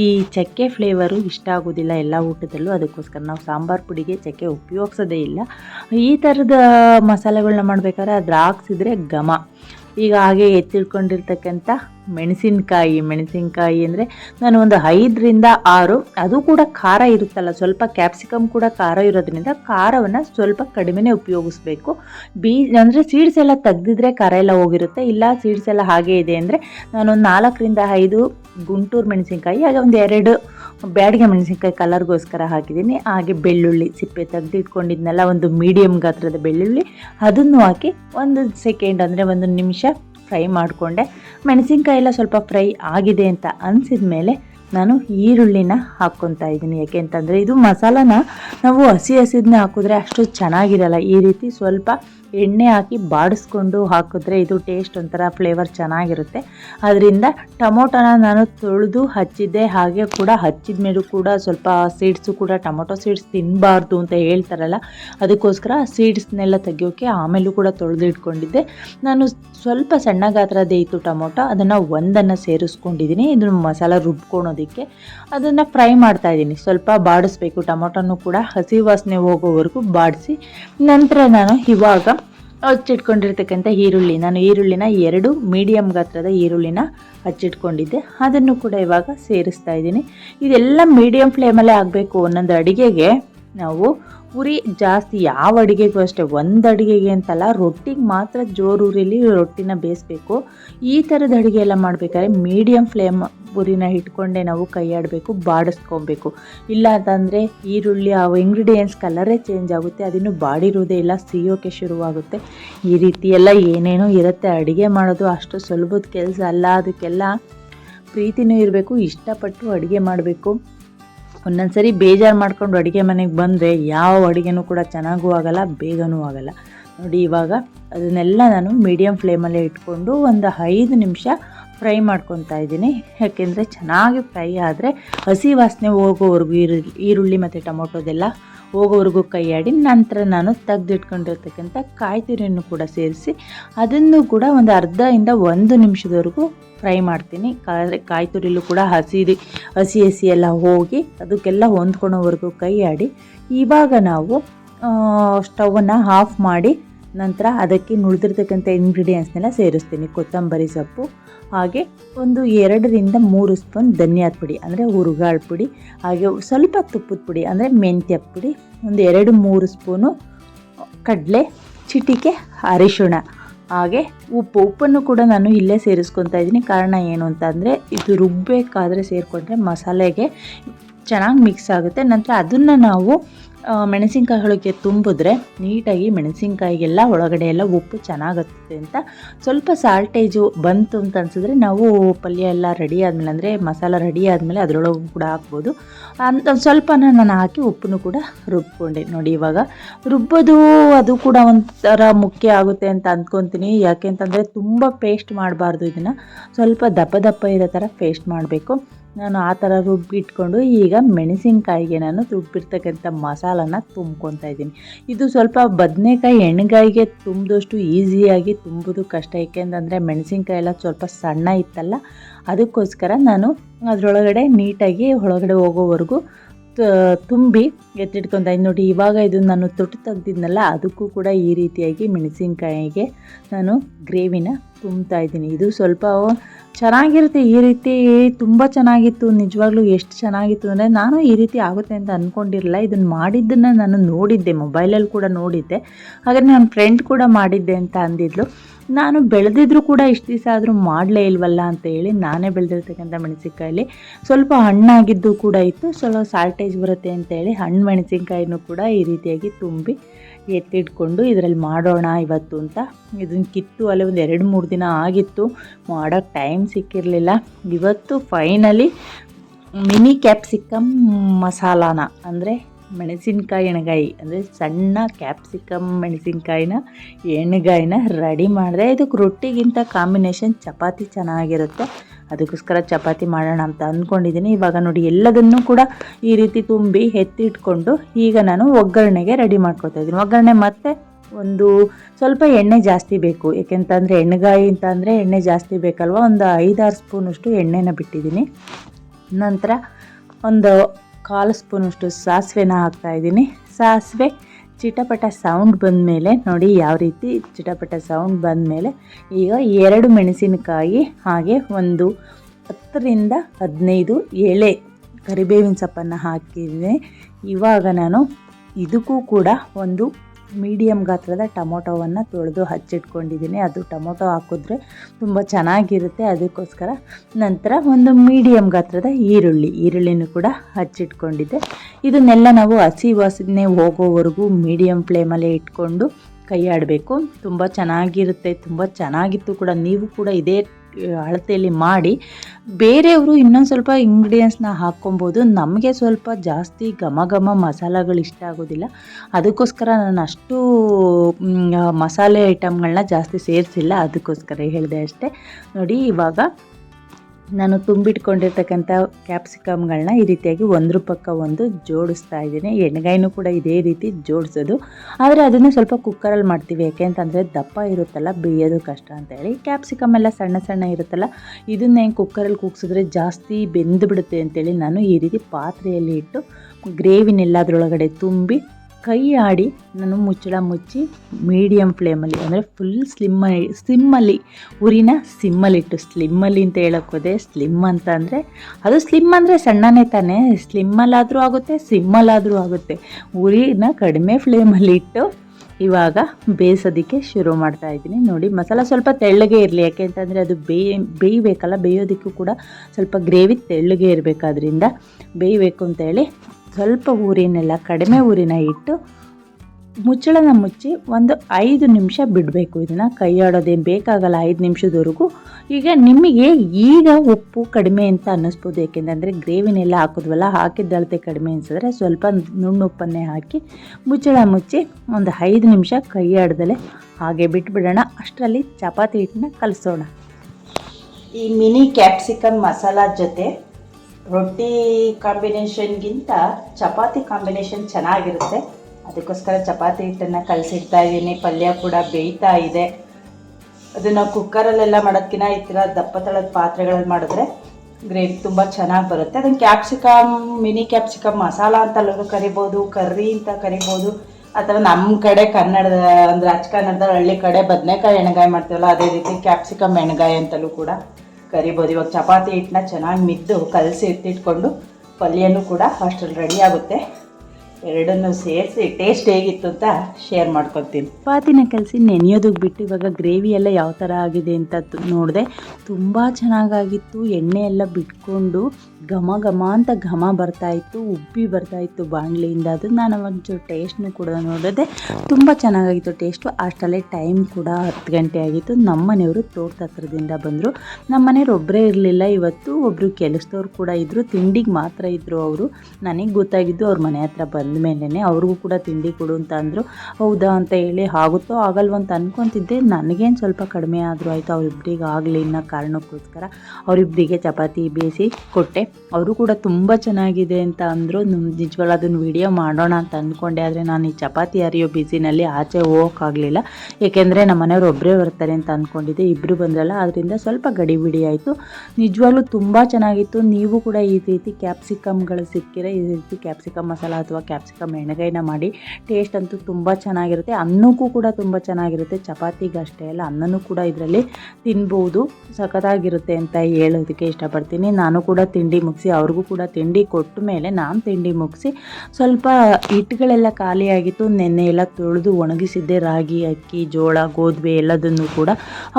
Speaker 1: ಈ ಚಕ್ಕೆ ಫ್ಲೇವರು ಇಷ್ಟ ಆಗೋದಿಲ್ಲ ಎಲ್ಲ ಊಟದಲ್ಲೂ. ಅದಕ್ಕೋಸ್ಕರ ನಾವು ಸಾಂಬಾರು ಪುಡಿಗೆ ಚಕ್ಕೆ ಉಪಯೋಗಿಸೋದೇ ಇಲ್ಲ. ಈ ಥರದ ಮಸಾಲೆಗಳನ್ನ ಮಾಡಬೇಕಾದ್ರೆ ಅದ್ರ ಹಾಕ್ಸಿದ್ರೆ ಘಮ. ಈಗ ಹಾಗೆ ಎತ್ತಿಟ್ಕೊಂಡಿರ್ತಕ್ಕಂಥ ಮೆಣಸಿನಕಾಯಿ ಮೆಣಸಿನಕಾಯಿ ಅಂದರೆ ನಾನು ಒಂದು ಐದರಿಂದ ಆರು, ಅದು ಕೂಡ ಖಾರ ಇರುತ್ತಲ್ಲ, ಸ್ವಲ್ಪ ಕ್ಯಾಪ್ಸಿಕಮ್ ಕೂಡ ಖಾರ ಇರೋದ್ರಿಂದ ಖಾರವನ್ನು ಸ್ವಲ್ಪ ಕಡಿಮೆನೇ ಉಪಯೋಗಿಸ್ಬೇಕು. ಬೀ, ಅಂದರೆ ಸೀಡ್ಸ್ ಎಲ್ಲ ತೆಗ್ದಿದ್ರೆ ಖಾರ ಎಲ್ಲ ಹೋಗಿರುತ್ತೆ, ಇಲ್ಲ ಸೀಡ್ಸ್ ಎಲ್ಲ ಹಾಗೆ ಇದೆ ಅಂದರೆ ನಾನೊಂದು ನಾಲ್ಕರಿಂದ ಐದು ಗುಂಟೂರು ಮೆಣಸಿನ್ಕಾಯಿ, ಹಾಗೆ ಒಂದು ಎರಡು ಬ್ಯಾಡಿಗೆ ಮೆಣಸಿನ್ಕಾಯಿ ಕಲರ್ಗೋಸ್ಕರ ಹಾಕಿದ್ದೀನಿ. ಹಾಗೆ ಬೆಳ್ಳುಳ್ಳಿ ಸಿಪ್ಪೆ ತೆಗೆದಿಟ್ಕೊಂಡಿದ್ನಲ್ಲ, ಒಂದು ಮೀಡಿಯಮ್ ಗಾತ್ರದ ಬೆಳ್ಳುಳ್ಳಿ. ಅದನ್ನು ಹಾಕಿ ಒಂದು ಸೆಕೆಂಡ್ ಅಂದರೆ ಒಂದು ನಿಮಿಷ ಫ್ರೈ ಮಾಡಿಕೊಂಡೆ. ಮೆಣಸಿನಕಾಯಿ ಎಲ್ಲ ಸ್ವಲ್ಪ ಫ್ರೈ ಆಗಿದೆ ಅಂತ ಅನಿಸಿದ ಮೇಲೆ ನಾನು ಈರುಳ್ಳಿನ ಹಾಕ್ಕೊತಾ ಇದ್ದೀನಿ. ಯಾಕೆ ಅಂತಂದರೆ ಇದು ಮಸಾಲಾನ ನಾವು ಹಸಿ ಹಸಿದನ್ನ ಹಾಕಿದ್ರೆ ಅಷ್ಟು ಚೆನ್ನಾಗಿರಲ್ಲ. ಈ ರೀತಿ ಸ್ವಲ್ಪ ಎಣ್ಣೆ ಹಾಕಿ ಬಾಡಿಸ್ಕೊಂಡು ಹಾಕಿದ್ರೆ ಇದು ಟೇಸ್ಟ್ ಒಂಥರ ಫ್ಲೇವರ್ ಚೆನ್ನಾಗಿರುತ್ತೆ. ಅದರಿಂದ ಟೊಮೊಟೊನ ನಾನು ತೊಳೆದು ಹಚ್ಚಿದ್ದೆ, ಹಾಗೆ ಕೂಡ ಹಚ್ಚಿದ ಮೇಲೂ ಕೂಡ ಸ್ವಲ್ಪ ಸೀಡ್ಸು ಕೂಡ, ಟೊಮೊಟೊ ಸೀಡ್ಸ್ ತಿನ್ನಬಾರ್ದು ಅಂತ ಹೇಳ್ತಾರಲ್ಲ, ಅದಕ್ಕೋಸ್ಕರ ಸೀಡ್ಸ್ನೆಲ್ಲ ತೆಗಿಯೋಕ್ಕೆ ಆಮೇಲೂ ಕೂಡ ತೊಳೆದು ಇಟ್ಕೊಂಡಿದ್ದೆ ನಾನು ಸ್ವಲ್ಪ ಸಣ್ಣ ಗಾತ್ರದೇ ಇತ್ತು ಟೊಮೊಟೊ, ಅದನ್ನು ಒಂದನ್ನು ಸೇರಿಸ್ಕೊಂಡಿದ್ದೀನಿ, ಇದನ್ನು ಮಸಾಲ ರುಬ್ಕೊಳೋದಕ್ಕೆ. ಅದನ್ನು ಫ್ರೈ ಮಾಡ್ತಾ ಇದ್ದೀನಿ, ಸ್ವಲ್ಪ ಬಾಡಿಸ್ಬೇಕು, ಟೊಮೊಟೊನೂ ಕೂಡ ಹಸಿ ವಾಸನೆ ಹೋಗೋವರೆಗೂ ಬಾಡಿಸಿ. ನಂತರ ನಾನು ಇವಾಗ ಹಚ್ಚಿಟ್ಕೊಂಡಿರ್ತಕ್ಕಂಥ ಈರುಳ್ಳಿ. ನಾನು ಈರುಳ್ಳಿನ ಎರಡು ಮೀಡಿಯಮ್ ಗಾತ್ರದ ಈರುಳ್ಳಿನ ಹಚ್ಚಿಟ್ಕೊಂಡಿದ್ದೆ. ಅದನ್ನು ಕೂಡ ಇವಾಗ ಸೇರಿಸ್ತಾ ಇದ್ದೀನಿ. ಇದೆಲ್ಲ ಮೀಡಿಯಮ್ ಫ್ಲೇಮಲ್ಲೇ ಆಗಬೇಕು ಒಂದೊಂದು ಅಡುಗೆಗೆ ನಾವು ಉರಿ ಜಾಸ್ತಿ ಯಾವ ಅಡುಗೆಗೂ ಅಷ್ಟೇ, ಒಂದು ಅಡುಗೆಗೆ ಅಂತಲ್ಲ, ರೊಟ್ಟಿಗೆ ಮಾತ್ರ ಜೋರೂರಿಲಿ ರೊಟ್ಟಿನ ಬೇಯಿಸ್ಬೇಕು. ಈ ಥರದ ಅಡುಗೆ ಎಲ್ಲ ಮಾಡಬೇಕಾದ್ರೆ ಮೀಡಿಯಮ್ ಫ್ಲೇಮ್ ಪುರಿನ ಇಟ್ಕೊಂಡೆ ನಾವು ಕೈಯಾಡಬೇಕು, ಬಾಡಿಸ್ಕೊಬೇಕು. ಇಲ್ಲ ಅಂತಂದರೆ ಈರುಳ್ಳಿ, ಆ ಇಂಗ್ರೀಡಿಯೆಂಟ್ಸ್ ಕಲರೇ ಚೇಂಜ್ ಆಗುತ್ತೆ, ಅದನ್ನು ಬಾಡಿರೋದೇ ಇಲ್ಲ ಸಿಯೋಕ್ಕೆ ಶುರುವಾಗುತ್ತೆ. ಈ ರೀತಿ ಎಲ್ಲ ಏನೇನೋ ಇರುತ್ತೆ, ಅಡುಗೆ ಮಾಡೋದು ಅಷ್ಟು ಸುಲಭದ ಕೆಲಸ ಅಲ್ಲ, ಅದಕ್ಕೆಲ್ಲ ಪ್ರೀತಿನೂ ಇರಬೇಕು, ಇಷ್ಟಪಟ್ಟು ಅಡುಗೆ ಮಾಡಬೇಕು. ಒಂದೊಂದು ಸರಿ ಬೇಜಾರು ಮಾಡ್ಕೊಂಡು ಅಡುಗೆ ಮನೆಗೆ ಬಂದರೆ ಯಾವ ಅಡುಗೆನೂ ಕೂಡ ಚೆನ್ನಾಗೂ ಆಗಲ್ಲ, ಬೇಗನೂ ಆಗಲ್ಲ. ನೋಡಿ ಇವಾಗ ಅದನ್ನೆಲ್ಲ ನಾನು ಮೀಡಿಯಮ್ ಫ್ಲೇಮಲ್ಲೇ ಇಟ್ಕೊಂಡು ಒಂದು ಐದು ನಿಮಿಷ ಫ್ರೈ ಮಾಡ್ಕೊತಾ ಇದ್ದೀನಿ. ಯಾಕೆಂದರೆ ಚೆನ್ನಾಗಿ ಫ್ರೈ ಆದರೆ ಹಸಿ ವಾಸನೆ ಹೋಗೋವರೆಗೂ ಈರುಳ್ಳಿ ಈರುಳ್ಳಿ ಮತ್ತು ಟೊಮೊಟೊದೆಲ್ಲ ಹೋಗೋವರೆಗೂ ಕೈ ನಂತರ ನಾನು ತೆಗೆದಿಟ್ಕೊಂಡಿರ್ತಕ್ಕಂಥ ಕಾಯಿ ತುರಿಯನ್ನು ಕೂಡ ಸೇರಿಸಿ ಅದನ್ನು ಕೂಡ ಒಂದು ಅರ್ಧದಿಂದ ಒಂದು ನಿಮಿಷದವರೆಗೂ ಫ್ರೈ ಮಾಡ್ತೀನಿ. ಕಾಯಿ ತುರಿಲೂ ಕೂಡ ಹಸಿ ಹಸಿ ಹಸಿ ಎಲ್ಲ ಹೋಗಿ ಅದಕ್ಕೆಲ್ಲ ಹೊಂದ್ಕೊಳೋವರೆಗೂ ಕೈ ಆಡಿ ಇವಾಗ ನಾವು ಸ್ಟವನ್ನು ಆಫ್ ಮಾಡಿ ನಂತರ ಅದಕ್ಕೆ ನುಳಿದಿರ್ತಕ್ಕಂಥ ಇಂಗ್ರೀಡಿಯೆಂಟ್ಸ್ನೆಲ್ಲ ಸೇರಿಸ್ತೀನಿ. ಕೊತ್ತಂಬರಿ ಸೊಪ್ಪು, ಹಾಗೆ ಒಂದು ಎರಡರಿಂದ ಮೂರು ಸ್ಪೂನ್ ಧನಿಯಾದ ಪುಡಿ, ಅಂದರೆ ಹುರುಗಾಳು ಪುಡಿ, ಹಾಗೆ ಸ್ವಲ್ಪ ತುಪ್ಪದ ಪುಡಿ, ಅಂದರೆ ಮೆಂತ್ಯ ಪುಡಿ, ಒಂದು ಎರಡು ಮೂರು ಸ್ಪೂನು ಕಡಲೆ, ಚಿಟಿಕೆ, ಅರಿಶಿಣ. ಹಾಗೆ ಉಪ್ಪು, ಉಪ್ಪನ್ನು ಕೂಡ ನಾನು ಇಲ್ಲೇ ಸೇರಿಸ್ಕೊತಾ ಇದ್ದೀನಿ. ಕಾರಣ ಏನು ಅಂತ ಅಂದರೆ, ಇದು ರುಬ್ಬಬೇಕಾದ್ರೆ ಸೇರಿಕೊಂಡ್ರೆ ಮಸಾಲೆಗೆ ಚೆನ್ನಾಗಿ ಮಿಕ್ಸ್ ಆಗುತ್ತೆ. ನಂತರ ಅದನ್ನು ನಾವು ಮೆಣಸಿನ್ಕಾಯಿಗಳಿಗೆ ತುಂಬಿದ್ರೆ ನೀಟಾಗಿ ಮೆಣಸಿನ್ಕಾಯಿಗೆಲ್ಲ ಒಳಗಡೆ ಎಲ್ಲ ಉಪ್ಪು ಚೆನ್ನಾಗತ್ತೆ ಅಂತ. ಸ್ವಲ್ಪ ಸಾಲ್ಟೇಜು ಬಂತು ಅಂತ ಅನ್ಸಿದ್ರೆ ನಾವು ಪಲ್ಯ ಎಲ್ಲ ರೆಡಿ ಆದಮೇಲೆ ಅಂದರೆ ಮಸಾಲ ರೆಡಿ ಆದಮೇಲೆ ಅದರೊಳಗೂ ಕೂಡ ಹಾಕ್ಬೋದು. ಅಂತ ಸ್ವಲ್ಪನ ನಾನು ಹಾಕಿ ಉಪ್ಪನ್ನು ಕೂಡ ರುಬ್ಕೊಂಡೆ. ನೋಡಿ ಇವಾಗ ರುಬ್ಬೋದು ಅದು ಕೂಡ ಒಂಥರ ಮುಖ್ಯ ಆಗುತ್ತೆ ಅಂತ ಅಂದ್ಕೊತೀನಿ. ಯಾಕೆ ಅಂತಂದರೆ ತುಂಬ ಪೇಸ್ಟ್ ಮಾಡಬಾರ್ದು ಇದನ್ನು. ಸ್ವಲ್ಪ ದಪ್ಪ ದಪ್ಪ ಇರೋ ಥರ ಪೇಸ್ಟ್ ಮಾಡಬೇಕು. ನಾನು ಆ ಥರ ರುಬ್ಬಿಟ್ಕೊಂಡು ಈಗ ಮೆಣಸಿನ್ಕಾಯಿಗೆ ನಾನು ರುಬ್ಬಿರ್ತಕ್ಕಂಥ ಮಸಾಲನ ತುಂಬ್ಕೊತಾ ಇದ್ದೀನಿ. ಇದು ಸ್ವಲ್ಪ ಬದನೆಕಾಯಿ ಎಣ್ಣೆಗಾಯಿಗೆ ತುಂಬಿದಷ್ಟು ಈಸಿಯಾಗಿ ತುಂಬೋದು ಕಷ್ಟ. ಏಕೆಂತಂದರೆ ಮೆಣಸಿನ್ಕಾಯಿ ಎಲ್ಲ ಸ್ವಲ್ಪ ಸಣ್ಣ ಇತ್ತಲ್ಲ, ಅದಕ್ಕೋಸ್ಕರ ನಾನು ಅದರೊಳಗಡೆ ನೀಟಾಗಿ ಒಳಗಡೆ ಹೋಗೋವರೆಗೂ ತುಂಬಿ ಎತ್ತಿಟ್ಕೊತ ನೋಡಿ, ಇವಾಗ ಇದು ನಾನು ತೊಟ್ಟು ತೆಗ್ದಿದ್ನಲ್ಲ, ಅದಕ್ಕೂ ಕೂಡ ಈ ರೀತಿಯಾಗಿ ಮೆಣಸಿನ್ಕಾಯಿಗೆ ನಾನು ಗ್ರೇವಿನ ತುಂಬ್ತಾ ಇದ್ದೀನಿ. ಇದು ಸ್ವಲ್ಪ ಚೆನ್ನಾಗಿರುತ್ತೆ, ಈ ರೀತಿ ತುಂಬ ಚೆನ್ನಾಗಿತ್ತು, ನಿಜವಾಗ್ಲೂ ಎಷ್ಟು ಚೆನ್ನಾಗಿತ್ತು ಅಂದರೆ, ನಾನು ಈ ರೀತಿ ಆಗುತ್ತೆ ಅಂತ ಅಂದ್ಕೊಂಡಿರಲಿಲ್ಲ ಇದನ್ನು ಮಾಡಿದ್ದನ್ನು ನಾನು ನೋಡಿದ್ದೆ ಮೊಬೈಲಲ್ಲಿ ಕೂಡ ನೋಡಿದ್ದೆ. ಹಾಗೆ ನನ್ನ ಫ್ರೆಂಡ್ ಕೂಡ ಮಾಡಿದ್ದೆ ಅಂತ ಅಂದಿದ್ಲು. ನಾನು ಬೆಳೆದಿದ್ರು ಕೂಡ ಇಷ್ಟು ದಿವಸ ಆದರೂ ಮಾಡಲೇ ಇಲ್ವಲ್ಲ ಅಂತ ಹೇಳಿ ನಾನೇ ಬೆಳೆದಿರ್ತಕ್ಕಂಥ ಮೆಣಸಿನ್ಕಾಯಲ್ಲಿ ಸ್ವಲ್ಪ ಹಣ್ಣಾಗಿದ್ದು ಕೂಡ ಇತ್ತು, ಸ್ವಲ್ಪ ಸಾಲ್ಟೇಜ್ ಬರುತ್ತೆ ಅಂತೇಳಿ ಹಣ್ಣು ಮೆಣಸಿನ್ಕಾಯಿನೂ ಕೂಡ ಈ ರೀತಿಯಾಗಿ ತುಂಬಿ ಎತ್ತಿಟ್ಕೊಂಡು ಇದರಲ್ಲಿ ಮಾಡೋಣ ಇವತ್ತು ಅಂತ. ಇದನ್ನು ಕಿತ್ತು ಅಲ್ಲಿ ಒಂದು ಎರಡು ಮೂರು ದಿನ ಆಗಿತ್ತು ಮಾಡೋಕ್ಕೆ ಟೈಮ್ ಸಿಕ್ಕಿರಲಿಲ್ಲ. ಇವತ್ತು ಫೈನಲಿ ಮಿನಿ ಕ್ಯಾಪ್ಸಿಕಮ್ ಮಸಾಲಾನ, ಅಂದರೆ ಮೆಣಸಿನ್ಕಾಯಿ ಎಣ್ಗಾಯಿ, ಅಂದರೆ ಸಣ್ಣ ಕ್ಯಾಪ್ಸಿಕಮ್ ಮೆಣಸಿನ್ಕಾಯಿನ ಎಣ್ಗಾಯಿನ ರೆಡಿ ಮಾಡಿದೆ. ಇದಕ್ಕೆ ರೊಟ್ಟಿಗಿಂತ ಕಾಂಬಿನೇಷನ್ ಚಪಾತಿ ಚೆನ್ನಾಗಿರುತ್ತೆ. ಅದಕ್ಕೋಸ್ಕರ ಚಪಾತಿ ಮಾಡೋಣ ಅಂತ ಅಂದ್ಕೊಂಡಿದ್ದೀನಿ. ಇವಾಗ ನೋಡಿ, ಎಲ್ಲದನ್ನು ಕೂಡ ಈ ರೀತಿ ತುಂಬಿ ಎತ್ತಿಟ್ಕೊಂಡು ಈಗ ನಾನು ಒಗ್ಗರಣೆಗೆ ರೆಡಿ ಮಾಡ್ಕೊತಾ ಇದ್ದೀನಿ. ಒಗ್ಗರಣೆ ಮತ್ತೆ ಒಂದು ಸ್ವಲ್ಪ ಎಣ್ಣೆ ಜಾಸ್ತಿ ಬೇಕು. ಯಾಕೆಂತಂದರೆ ಎಣ್ಣೆಗಾಯಿ ಅಂತ ಅಂದರೆ ಎಣ್ಣೆ ಜಾಸ್ತಿ ಬೇಕಲ್ವ? ಒಂದು ಐದಾರು ಸ್ಪೂನಷ್ಟು ಎಣ್ಣೆನ ಬಿಟ್ಟಿದ್ದೀನಿ. ನಂತರ ಒಂದು ಕಾಲು ಸ್ಪೂನಷ್ಟು ಸಾಸಿವೆನ ಹಾಕ್ತಾಯಿದ್ದೀನಿ ಸಾಸಿವೆ ಚಿಟಪಟ ಸೌಂಡ್ ಬಂದಮೇಲೆ ನೋಡಿ ಯಾವ ರೀತಿ ಚಿಟಪಟ ಸೌಂಡ್ ಬಂದಮೇಲೆ ಈಗ ಎರಡು ಮೆಣಸಿನಕಾಯಿ ಹಾಗೆ ಒಂದು ಹತ್ತರಿಂದ ಹದಿನೈದು ಎಳೆ ಕರಿಬೇವಿನ ಸೊಪ್ಪನ್ನು ಹಾಕಿದ್ದೀನಿ. ಇವಾಗ ನಾನು ಇದಕ್ಕೂ ಕೂಡ ಒಂದು ಮೀಡಿಯಮ್ ಗಾತ್ರದ ಟೊಮೊಟೊವನ್ನು ತೊಳೆದು ಹಚ್ಚಿಟ್ಕೊಂಡಿದ್ದೀನಿ. ಅದು ಟೊಮೊಟೊ ಹಾಕಿದ್ರೆ ತುಂಬ ಚೆನ್ನಾಗಿರುತ್ತೆ. ಅದಕ್ಕೋಸ್ಕರ ನಂತರ ಒಂದು ಮೀಡಿಯಂ ಗಾತ್ರದ ಈರುಳ್ಳಿ, ಈರುಳ್ಳಿನೂ ಕೂಡ ಹಚ್ಚಿಟ್ಕೊಂಡಿದ್ದೆ. ಇದನ್ನೆಲ್ಲ ನಾವು ಹಸಿ ವಾಸನೆ ಹೋಗೋವರೆಗೂ ಮೀಡಿಯಂ ಫ್ಲೇಮಲ್ಲೇ ಇಟ್ಕೊಂಡು ಕೈಯಾಡಬೇಕು. ತುಂಬ ಚೆನ್ನಾಗಿರುತ್ತೆ, ತುಂಬ ಚೆನ್ನಾಗಿತ್ತು ಕೂಡ. ನೀವು ಕೂಡ ಇದೇ ಅಳತೆಯಲ್ಲಿ ಮಾಡಿ ಬೇರೆಯವರು ಇನ್ನೊಂದು ಸ್ವಲ್ಪ ಇಂಗ್ರೀಡಿಯೆಂಟ್ಸ್ನ ಹಾಕ್ಕೊಬೋದು. ನಮಗೆ ಸ್ವಲ್ಪ ಜಾಸ್ತಿ ಘಮ ಘಮ ಮಸಾಲಗಳು ಇಷ್ಟ ಆಗೋದಿಲ್ಲ. ಅದಕ್ಕೋಸ್ಕರ ನಾನು ಅಷ್ಟು ಮಸಾಲೆ ಐಟಮ್ಗಳನ್ನ ಜಾಸ್ತಿ ಸೇರಿಸಿಲ್ಲ. ಅದಕ್ಕೋಸ್ಕರ ಹೇಳಿದೆ ಅಷ್ಟೇ. ನೋಡಿ ಇವಾಗ ನಾನು ತುಂಬಿಟ್ಕೊಂಡಿರ್ತಕ್ಕಂಥ ಕ್ಯಾಪ್ಸಿಕಮ್ಗಳನ್ನ ಈ ರೀತಿಯಾಗಿ ಒಂದ್ರ ಪಕ್ಕ ಒಂದು ಜೋಡಿಸ್ತಾ ಇದ್ದೀನಿ. ಎಣ್ಣೆಗಾಯಿನೂ ಕೂಡ ಇದೇ ರೀತಿ ಜೋಡಿಸೋದು. ಆದರೆ ಅದನ್ನು ಸ್ವಲ್ಪ ಕುಕ್ಕರಲ್ಲಿ ಮಾಡ್ತೀವಿ. ಯಾಕೆ ಅಂತಂದರೆ ದಪ್ಪ ಇರುತ್ತಲ್ಲ, ಬೇಯೋದು ಕಷ್ಟ ಅಂತ ಹೇಳಿ. ಕ್ಯಾಪ್ಸಿಕಮ್ ಎಲ್ಲ ಸಣ್ಣ ಸಣ್ಣ ಇರುತ್ತಲ್ಲ, ಇದನ್ನೇ ಕುಕ್ಕರಲ್ಲಿ ಕೂಗ್ಸಿದ್ರೆ ಜಾಸ್ತಿ ಬೆಂದು ಬಿಡುತ್ತೆ ಅಂತೇಳಿ ನಾನು ಈ ರೀತಿ ಪಾತ್ರೆಯಲ್ಲಿ ಇಟ್ಟು ಗ್ರೇವಿನೆಲ್ಲ ಅದರೊಳಗಡೆ ತುಂಬಿ ಕೈ ಆಡಿ ನಾನು ಮುಚ್ಚಳ ಮುಚ್ಚಿ ಮೀಡಿಯಮ್ ಫ್ಲೇಮಲ್ಲಿ ಅಂದರೆ ಫುಲ್ ಸ್ಲಿಮ್ ಸ್ಲಿಮ್ಮಲ್ಲಿ ಉರಿನ ಸಿಮ್ಮಲ್ಲಿಟ್ಟು ಸ್ಲಿಮ್ಮಲ್ಲಿ ಅಂತ ಹೇಳೋಕ್ಕೋದೆ ಸ್ಲಿಮ್ ಅಂತ ಅಂದರೆ ಅದು ಸ್ಲಿಮ್ ಅಂದರೆ ಸಣ್ಣನೇ ತಾನೇ. ಸ್ಲಿಮ್ಮಲ್ಲಾದರೂ ಆಗುತ್ತೆ ಸಿಮ್ಮಲ್ಲಾದರೂ ಆಗುತ್ತೆ. ಉರಿನ ಕಡಿಮೆ ಫ್ಲೇಮಲ್ಲಿ ಇಟ್ಟು ಇವಾಗ ಬೇಯಿಸೋದಕ್ಕೆ ಶುರು ಮಾಡ್ತಾ ಇದ್ದೀನಿ. ನೋಡಿ, ಮಸಾಲ ಸ್ವಲ್ಪ ತೆಳ್ಳಗೆ ಇರಲಿ. ಯಾಕೆ ಅಂತಂದರೆ ಅದು ಬೇಯ, ಬೇಯಬೇಕಲ್ಲ, ಬೇಯೋದಕ್ಕೂ ಕೂಡ ಸ್ವಲ್ಪ ಗ್ರೇವಿ ತೆಳ್ಳಗೆ ಇರಬೇಕಾದ್ರಿಂದ ಬೇಯಬೇಕು ಅಂತೇಳಿ ಸ್ವಲ್ಪ ಊರಿನೆಲ್ಲ ಕಡಿಮೆ ಊರಿನ ಇಟ್ಟು ಮುಚ್ಚಳನ ಮುಚ್ಚಿ ಒಂದು ಐದು ನಿಮಿಷ ಬಿಡಬೇಕು. ಇದನ್ನು ಕೈ ಆಡೋದೇನು ಬೇಕಾಗಲ್ಲ ಐದು ನಿಮಿಷದವರೆಗೂ. ಈಗ ನಿಮಗೆ ಈಗ ಉಪ್ಪು ಕಡಿಮೆ ಅಂತ ಅನ್ನಿಸ್ಬೋದು. ಏಕೆಂದರೆ ಗ್ರೇವಿನೆಲ್ಲ ಹಾಕಿದ್ವಲ್ಲ ಹಾಕಿದ್ದಳತೆ ಕಡಿಮೆ ಅನಿಸಿದ್ರೆ ಸ್ವಲ್ಪ ನುಣ್ಣುಪ್ಪನ್ನೇ ಹಾಕಿ ಮುಚ್ಚಳ ಮುಚ್ಚಿ ಒಂದು ಐದು ನಿಮಿಷ ಕೈ ಆಡ್ದಲೆ ಹಾಗೆ ಬಿಟ್ಬಿಡೋಣ. ಅಷ್ಟರಲ್ಲಿ ಚಪಾತಿ ಹಿಟ್ಟನ್ನ ಕಲಿಸೋಣ.
Speaker 2: ಈ ಮಿನಿ ಕ್ಯಾಪ್ಸಿಕಮ್ ಮಸಾಲ ಜೊತೆ ರೊಟ್ಟಿ ಕಾಂಬಿನೇಷನ್ಗಿಂತ ಚಪಾತಿ ಕಾಂಬಿನೇಷನ್ ಚೆನ್ನಾಗಿರುತ್ತೆ. ಅದಕ್ಕೋಸ್ಕರ ಚಪಾತಿ ಹಿಟ್ಟನ್ನು ಕಲಸಿಡ್ತಾ ಇದ್ದೀನಿ. ಪಲ್ಯ ಕೂಡ ಬೇಯ್ತಾ ಇದೆ. ಅದನ್ನು ಕುಕ್ಕರಲ್ಲೆಲ್ಲ ಮಾಡೋದಕ್ಕಿಂತ ಈ ಥರ ದಪ್ಪ ತಳದ ಪಾತ್ರೆಗಳಲ್ಲಿ ಮಾಡಿದ್ರೆ ಗ್ರೇವಿ ತುಂಬ ಚೆನ್ನಾಗಿ ಬರುತ್ತೆ. ಅದನ್ನು ಕ್ಯಾಪ್ಸಿಕಮ್ ಮಿನಿ ಕ್ಯಾಪ್ಸಿಕಮ್ ಮಸಾಲ ಅಂತಲೂ ಕರಿಬೋದು, ಕರ್ರಿ ಅಂತ ಕರಿಬೋದು. ಅಥವಾ ನಮ್ಮ ಕಡೆ ಕನ್ನಡದ, ಅಂದರೆ ಅಚ್ಚ ಕನ್ನಡದ ಹಳ್ಳಿ ಕಡೆ ಬದನೆಕಾಯಿ ಎಣ್ಗಾಯಿ ಮಾಡ್ತೀವಲ್ಲ, ಅದೇ ರೀತಿ ಕ್ಯಾಪ್ಸಿಕಮ್ ಎಣ್ಗಾಯಿ ಅಂತಲೂ ಕೂಡ ಕರಿಬೋದು. ಇವಾಗ ಚಪಾತಿ ಹಿಟ್ಟನ್ನ ಚೆನ್ನಾಗಿ ಮಿದ್ದು ಕಲಸಿ ಇಟ್ಟಿಟ್ಕೊಂಡು ಪಲ್ಯನೂ ಕೂಡ ಅಷ್ಟರಲ್ಲಿ ರೆಡಿ ಆಗುತ್ತೆ. ಎರಡನ್ನೂ ಸೇರಿಸಿ ಟೇಸ್ಟ್ ಹೇಗಿತ್ತು ಅಂತ ಶೇರ್ ಮಾಡ್ಕೊತೀನಿ
Speaker 1: ಚಪಾತಿನ ಕಲಸಿ ನೆನೆಯೋದಕ್ಕೆ ಬಿಟ್ಟು ಇವಾಗ ಗ್ರೇವಿ ಎಲ್ಲ ಯಾವ ಥರ ಆಗಿದೆ ಅಂತ ನೋಡಿದೆ, ತುಂಬ ಚೆನ್ನಾಗಾಗಿತ್ತು. ಎಣ್ಣೆ ಎಲ್ಲ ಬಿಟ್ಕೊಂಡು ಘಮ ಘಮ ಅಂತ ಘಮ ಬರ್ತಾಯಿತ್ತು ಉಬ್ಬಿ ಬರ್ತಾಯಿತ್ತು ಬಾಣಲಿಯಿಂದ. ಅದು ನಾನು ಒಂಚೂರು ಟೇಸ್ಟ್ನು ಕೂಡ ನೋಡಿದೆ. ತುಂಬ ಚೆನ್ನಾಗಾಗಿತ್ತು ಟೇಸ್ಟು ಅಷ್ಟಲ್ಲೇ ಟೈಮ್ ಕೂಡ ಹತ್ತು ಗಂಟೆ ಆಗಿತ್ತು. ನಮ್ಮ ಮನೆಯವರು ತೋಟದ ಹತ್ರದಿಂದ ಬಂದರು. ನಮ್ಮ ಮನೆಯವ್ರು ಒಬ್ಬರೇ ಇರಲಿಲ್ಲ ಇವತ್ತು. ಒಬ್ಬರು ಕೆಲಸದವ್ರು ಕೂಡ ಇದ್ದರು ತಿಂಡಿಗೆ ಮಾತ್ರ ಇದ್ದರು ಅವರು. ನನಗೆ ಗೊತ್ತಾಗಿದ್ದು ಅವ್ರ ಮನೆ ಹತ್ರ ಬಂದ ಮೇಲೇ ಅವ್ರಿಗೂ ಕೂಡ ತಿಂಡಿ ಕೊಡು ಅಂತ ಅಂದರು. ಹೌದಾ ಅಂತ ಹೇಳಿ ಆಗುತ್ತೋ ಆಗಲ್ವೋ ಅಂತ ಅಂದ್ಕೊತಿದ್ದೆ ನನಗೇನು ಸ್ವಲ್ಪ ಕಡಿಮೆ ಆದರೂ ಆಯಿತು. ಅವರಿಬ್ಬರಿಗೆ ಆಗಲಿ ಅನ್ನೋ ಕಾರಣಕ್ಕೋಸ್ಕರ. ಅವರಿಬ್ಬರಿಗೆ ಚಪಾತಿ, ಬೇಯಿಸಿ ಕೊಟ್ಟೆ. ಅವರು ಕೂಡ ತುಂಬ ಚೆನ್ನಾಗಿದೆ ಅಂತ ಅಂದರು ನಿಜವಾಗ್ಲೂ ಅದನ್ನು ವಿಡಿಯೋ ಮಾಡೋಣ ಅಂತ ಅಂದ್ಕೊಂಡೆ ಆದರೆ ನಾನು ಈ ಚಪಾತಿ ಅರಿಯೋ ಬಿಸಿನಲ್ಲಿ ಆಚೆ ಹೋಗೋಕ್ಕಾಗಲಿಲ್ಲ ಏಕೆಂದರೆ ನಮ್ಮ ಮನೆಯವ್ರು ಒಬ್ಬರೇ ಬರ್ತಾರೆ ಅಂತ ಅಂದ್ಕೊಂಡಿದ್ದೆ ಇಬ್ಬರು ಬಂದ್ರಲ್ಲ ಅದರಿಂದ ಸ್ವಲ್ಪ ಗಡಿಬಿಡಿ ಆಯಿತು. ನಿಜವಾಗ್ಲೂ ತುಂಬ ಚೆನ್ನಾಗಿತ್ತು. ನೀವು ಕೂಡ ಈ ರೀತಿ ಕ್ಯಾಪ್ಸಿಕಮ್ಗಳು ಸಿಕ್ಕಿರೆ ಈ ರೀತಿ ಕ್ಯಾಪ್ಸಿಕಮ್ ಮಸಾಲ ಅಥವಾ ಕ್ಯಾಪ್ಸಿಕಮ್ ಎಣ್ಣೆಗಾಯಿನ ಮಾಡಿ ಟೇಸ್ಟ್ ಅಂತೂ ತುಂಬ ಚೆನ್ನಾಗಿರುತ್ತೆ. ಅನ್ನಕ್ಕೂ ಕೂಡ ತುಂಬ ಚೆನ್ನಾಗಿರುತ್ತೆ. ಚಪಾತಿಗಷ್ಟೇ ಅಲ್ಲ, ಅನ್ನನೂ ಕೂಡ ಇದರಲ್ಲಿ ತಿನ್ಬೋದು. ಸಖತ್ತಾಗಿರುತ್ತೆ ಅಂತ ಹೇಳೋದಕ್ಕೆ ಇಷ್ಟಪಡ್ತೀನಿ. ನಾನು ಕೂಡ ತಿಂಡಿ ಮುಗಿಸಿ, ಅವ್ರಿಗೂ ಕೂಡ ತಿಂಡಿ ಕೊಟ್ಟ ಮೇಲೆ ನಾನು ತಿಂಡಿ ಮುಗಿಸಿ, ಸ್ವಲ್ಪ ಹಿಟ್ಟುಗಳೆಲ್ಲ ಖಾಲಿಯಾಗಿತ್ತು ನೆನ್ನೆ ಎಲ್ಲ ತೊಳೆದು ಒಣಗಿಸಿದ್ದೆ, ರಾಗಿ, ಅಕ್ಕಿ, ಜೋಳ, ಗೋಧಿ ಎಲ್ಲದನ್ನು ಕೂಡ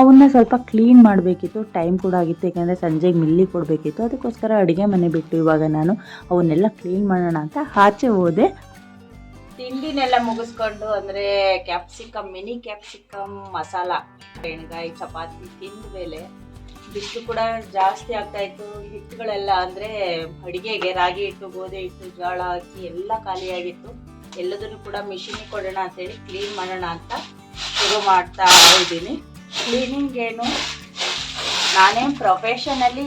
Speaker 1: ಅವನ್ನ ಸ್ವಲ್ಪ ಕ್ಲೀನ್ ಮಾಡಬೇಕಿತ್ತು ಟೈಮ್ ಕೂಡ ಆಗಿತ್ತು ಏಕೆಂದರೆ ಸಂಜೆಗೆ ಮಿಲ್ಲಿ ಕೊಡಬೇಕಿತ್ತು, ಅದಕ್ಕೋಸ್ಕರ ಅಡುಗೆ ಮನೆ ಬಿಟ್ಟು ಇವಾಗ ನಾನು ಅವನ್ನೆಲ್ಲ ಕ್ಲೀನ್ ಮಾಡೋಣ ಅಂತ ಆಚೆ ಹೋದೆ.
Speaker 2: ತಿಂಡಿನೆಲ್ಲ ಮುಗಿಸ್ಕೊಂಡು ಅಂದ್ರೆ ಕ್ಯಾಪ್ಸಿಕಮ್ ಮಿನಿ ಕ್ಯಾಪ್ಸಿಕಮ್ ಮಸಾಲ ಎಣ್ಗಾಯಿ ಚಪಾತಿ ತಿಂದ ಮೇಲೆ ಬಿಸಿಲು ಕೂಡ ಜಾಸ್ತಿ ಆಗ್ತಾ ಇತ್ತು. ಹಿಟ್ಟುಗಳೆಲ್ಲ ಅಂದ್ರೆ ಅಡಿಗೆಗೆ ರಾಗಿ ಹಿಟ್ಟು, ಗೋಧಿ ಹಿಟ್ಟು, ಜೋಳ ಅಕ್ಕಿ ಎಲ್ಲ ಖಾಲಿಯಾಗಿತ್ತು. ಎಲ್ಲದನ್ನು ಕೂಡ ಮಿಷಿನಿಗೆ ಕೊಡೋಣ ಅಂತೇಳಿ ಕ್ಲೀನ್ ಮಾಡೋಣ ಅಂತ ಶುರು ಮಾಡ್ತಾ ಇದ್ದೀನಿ. ಕ್ಲೀನಿಂಗ್ ಏನು? ನಾನೇ ಪ್ರೊಫೆಷನಲಿ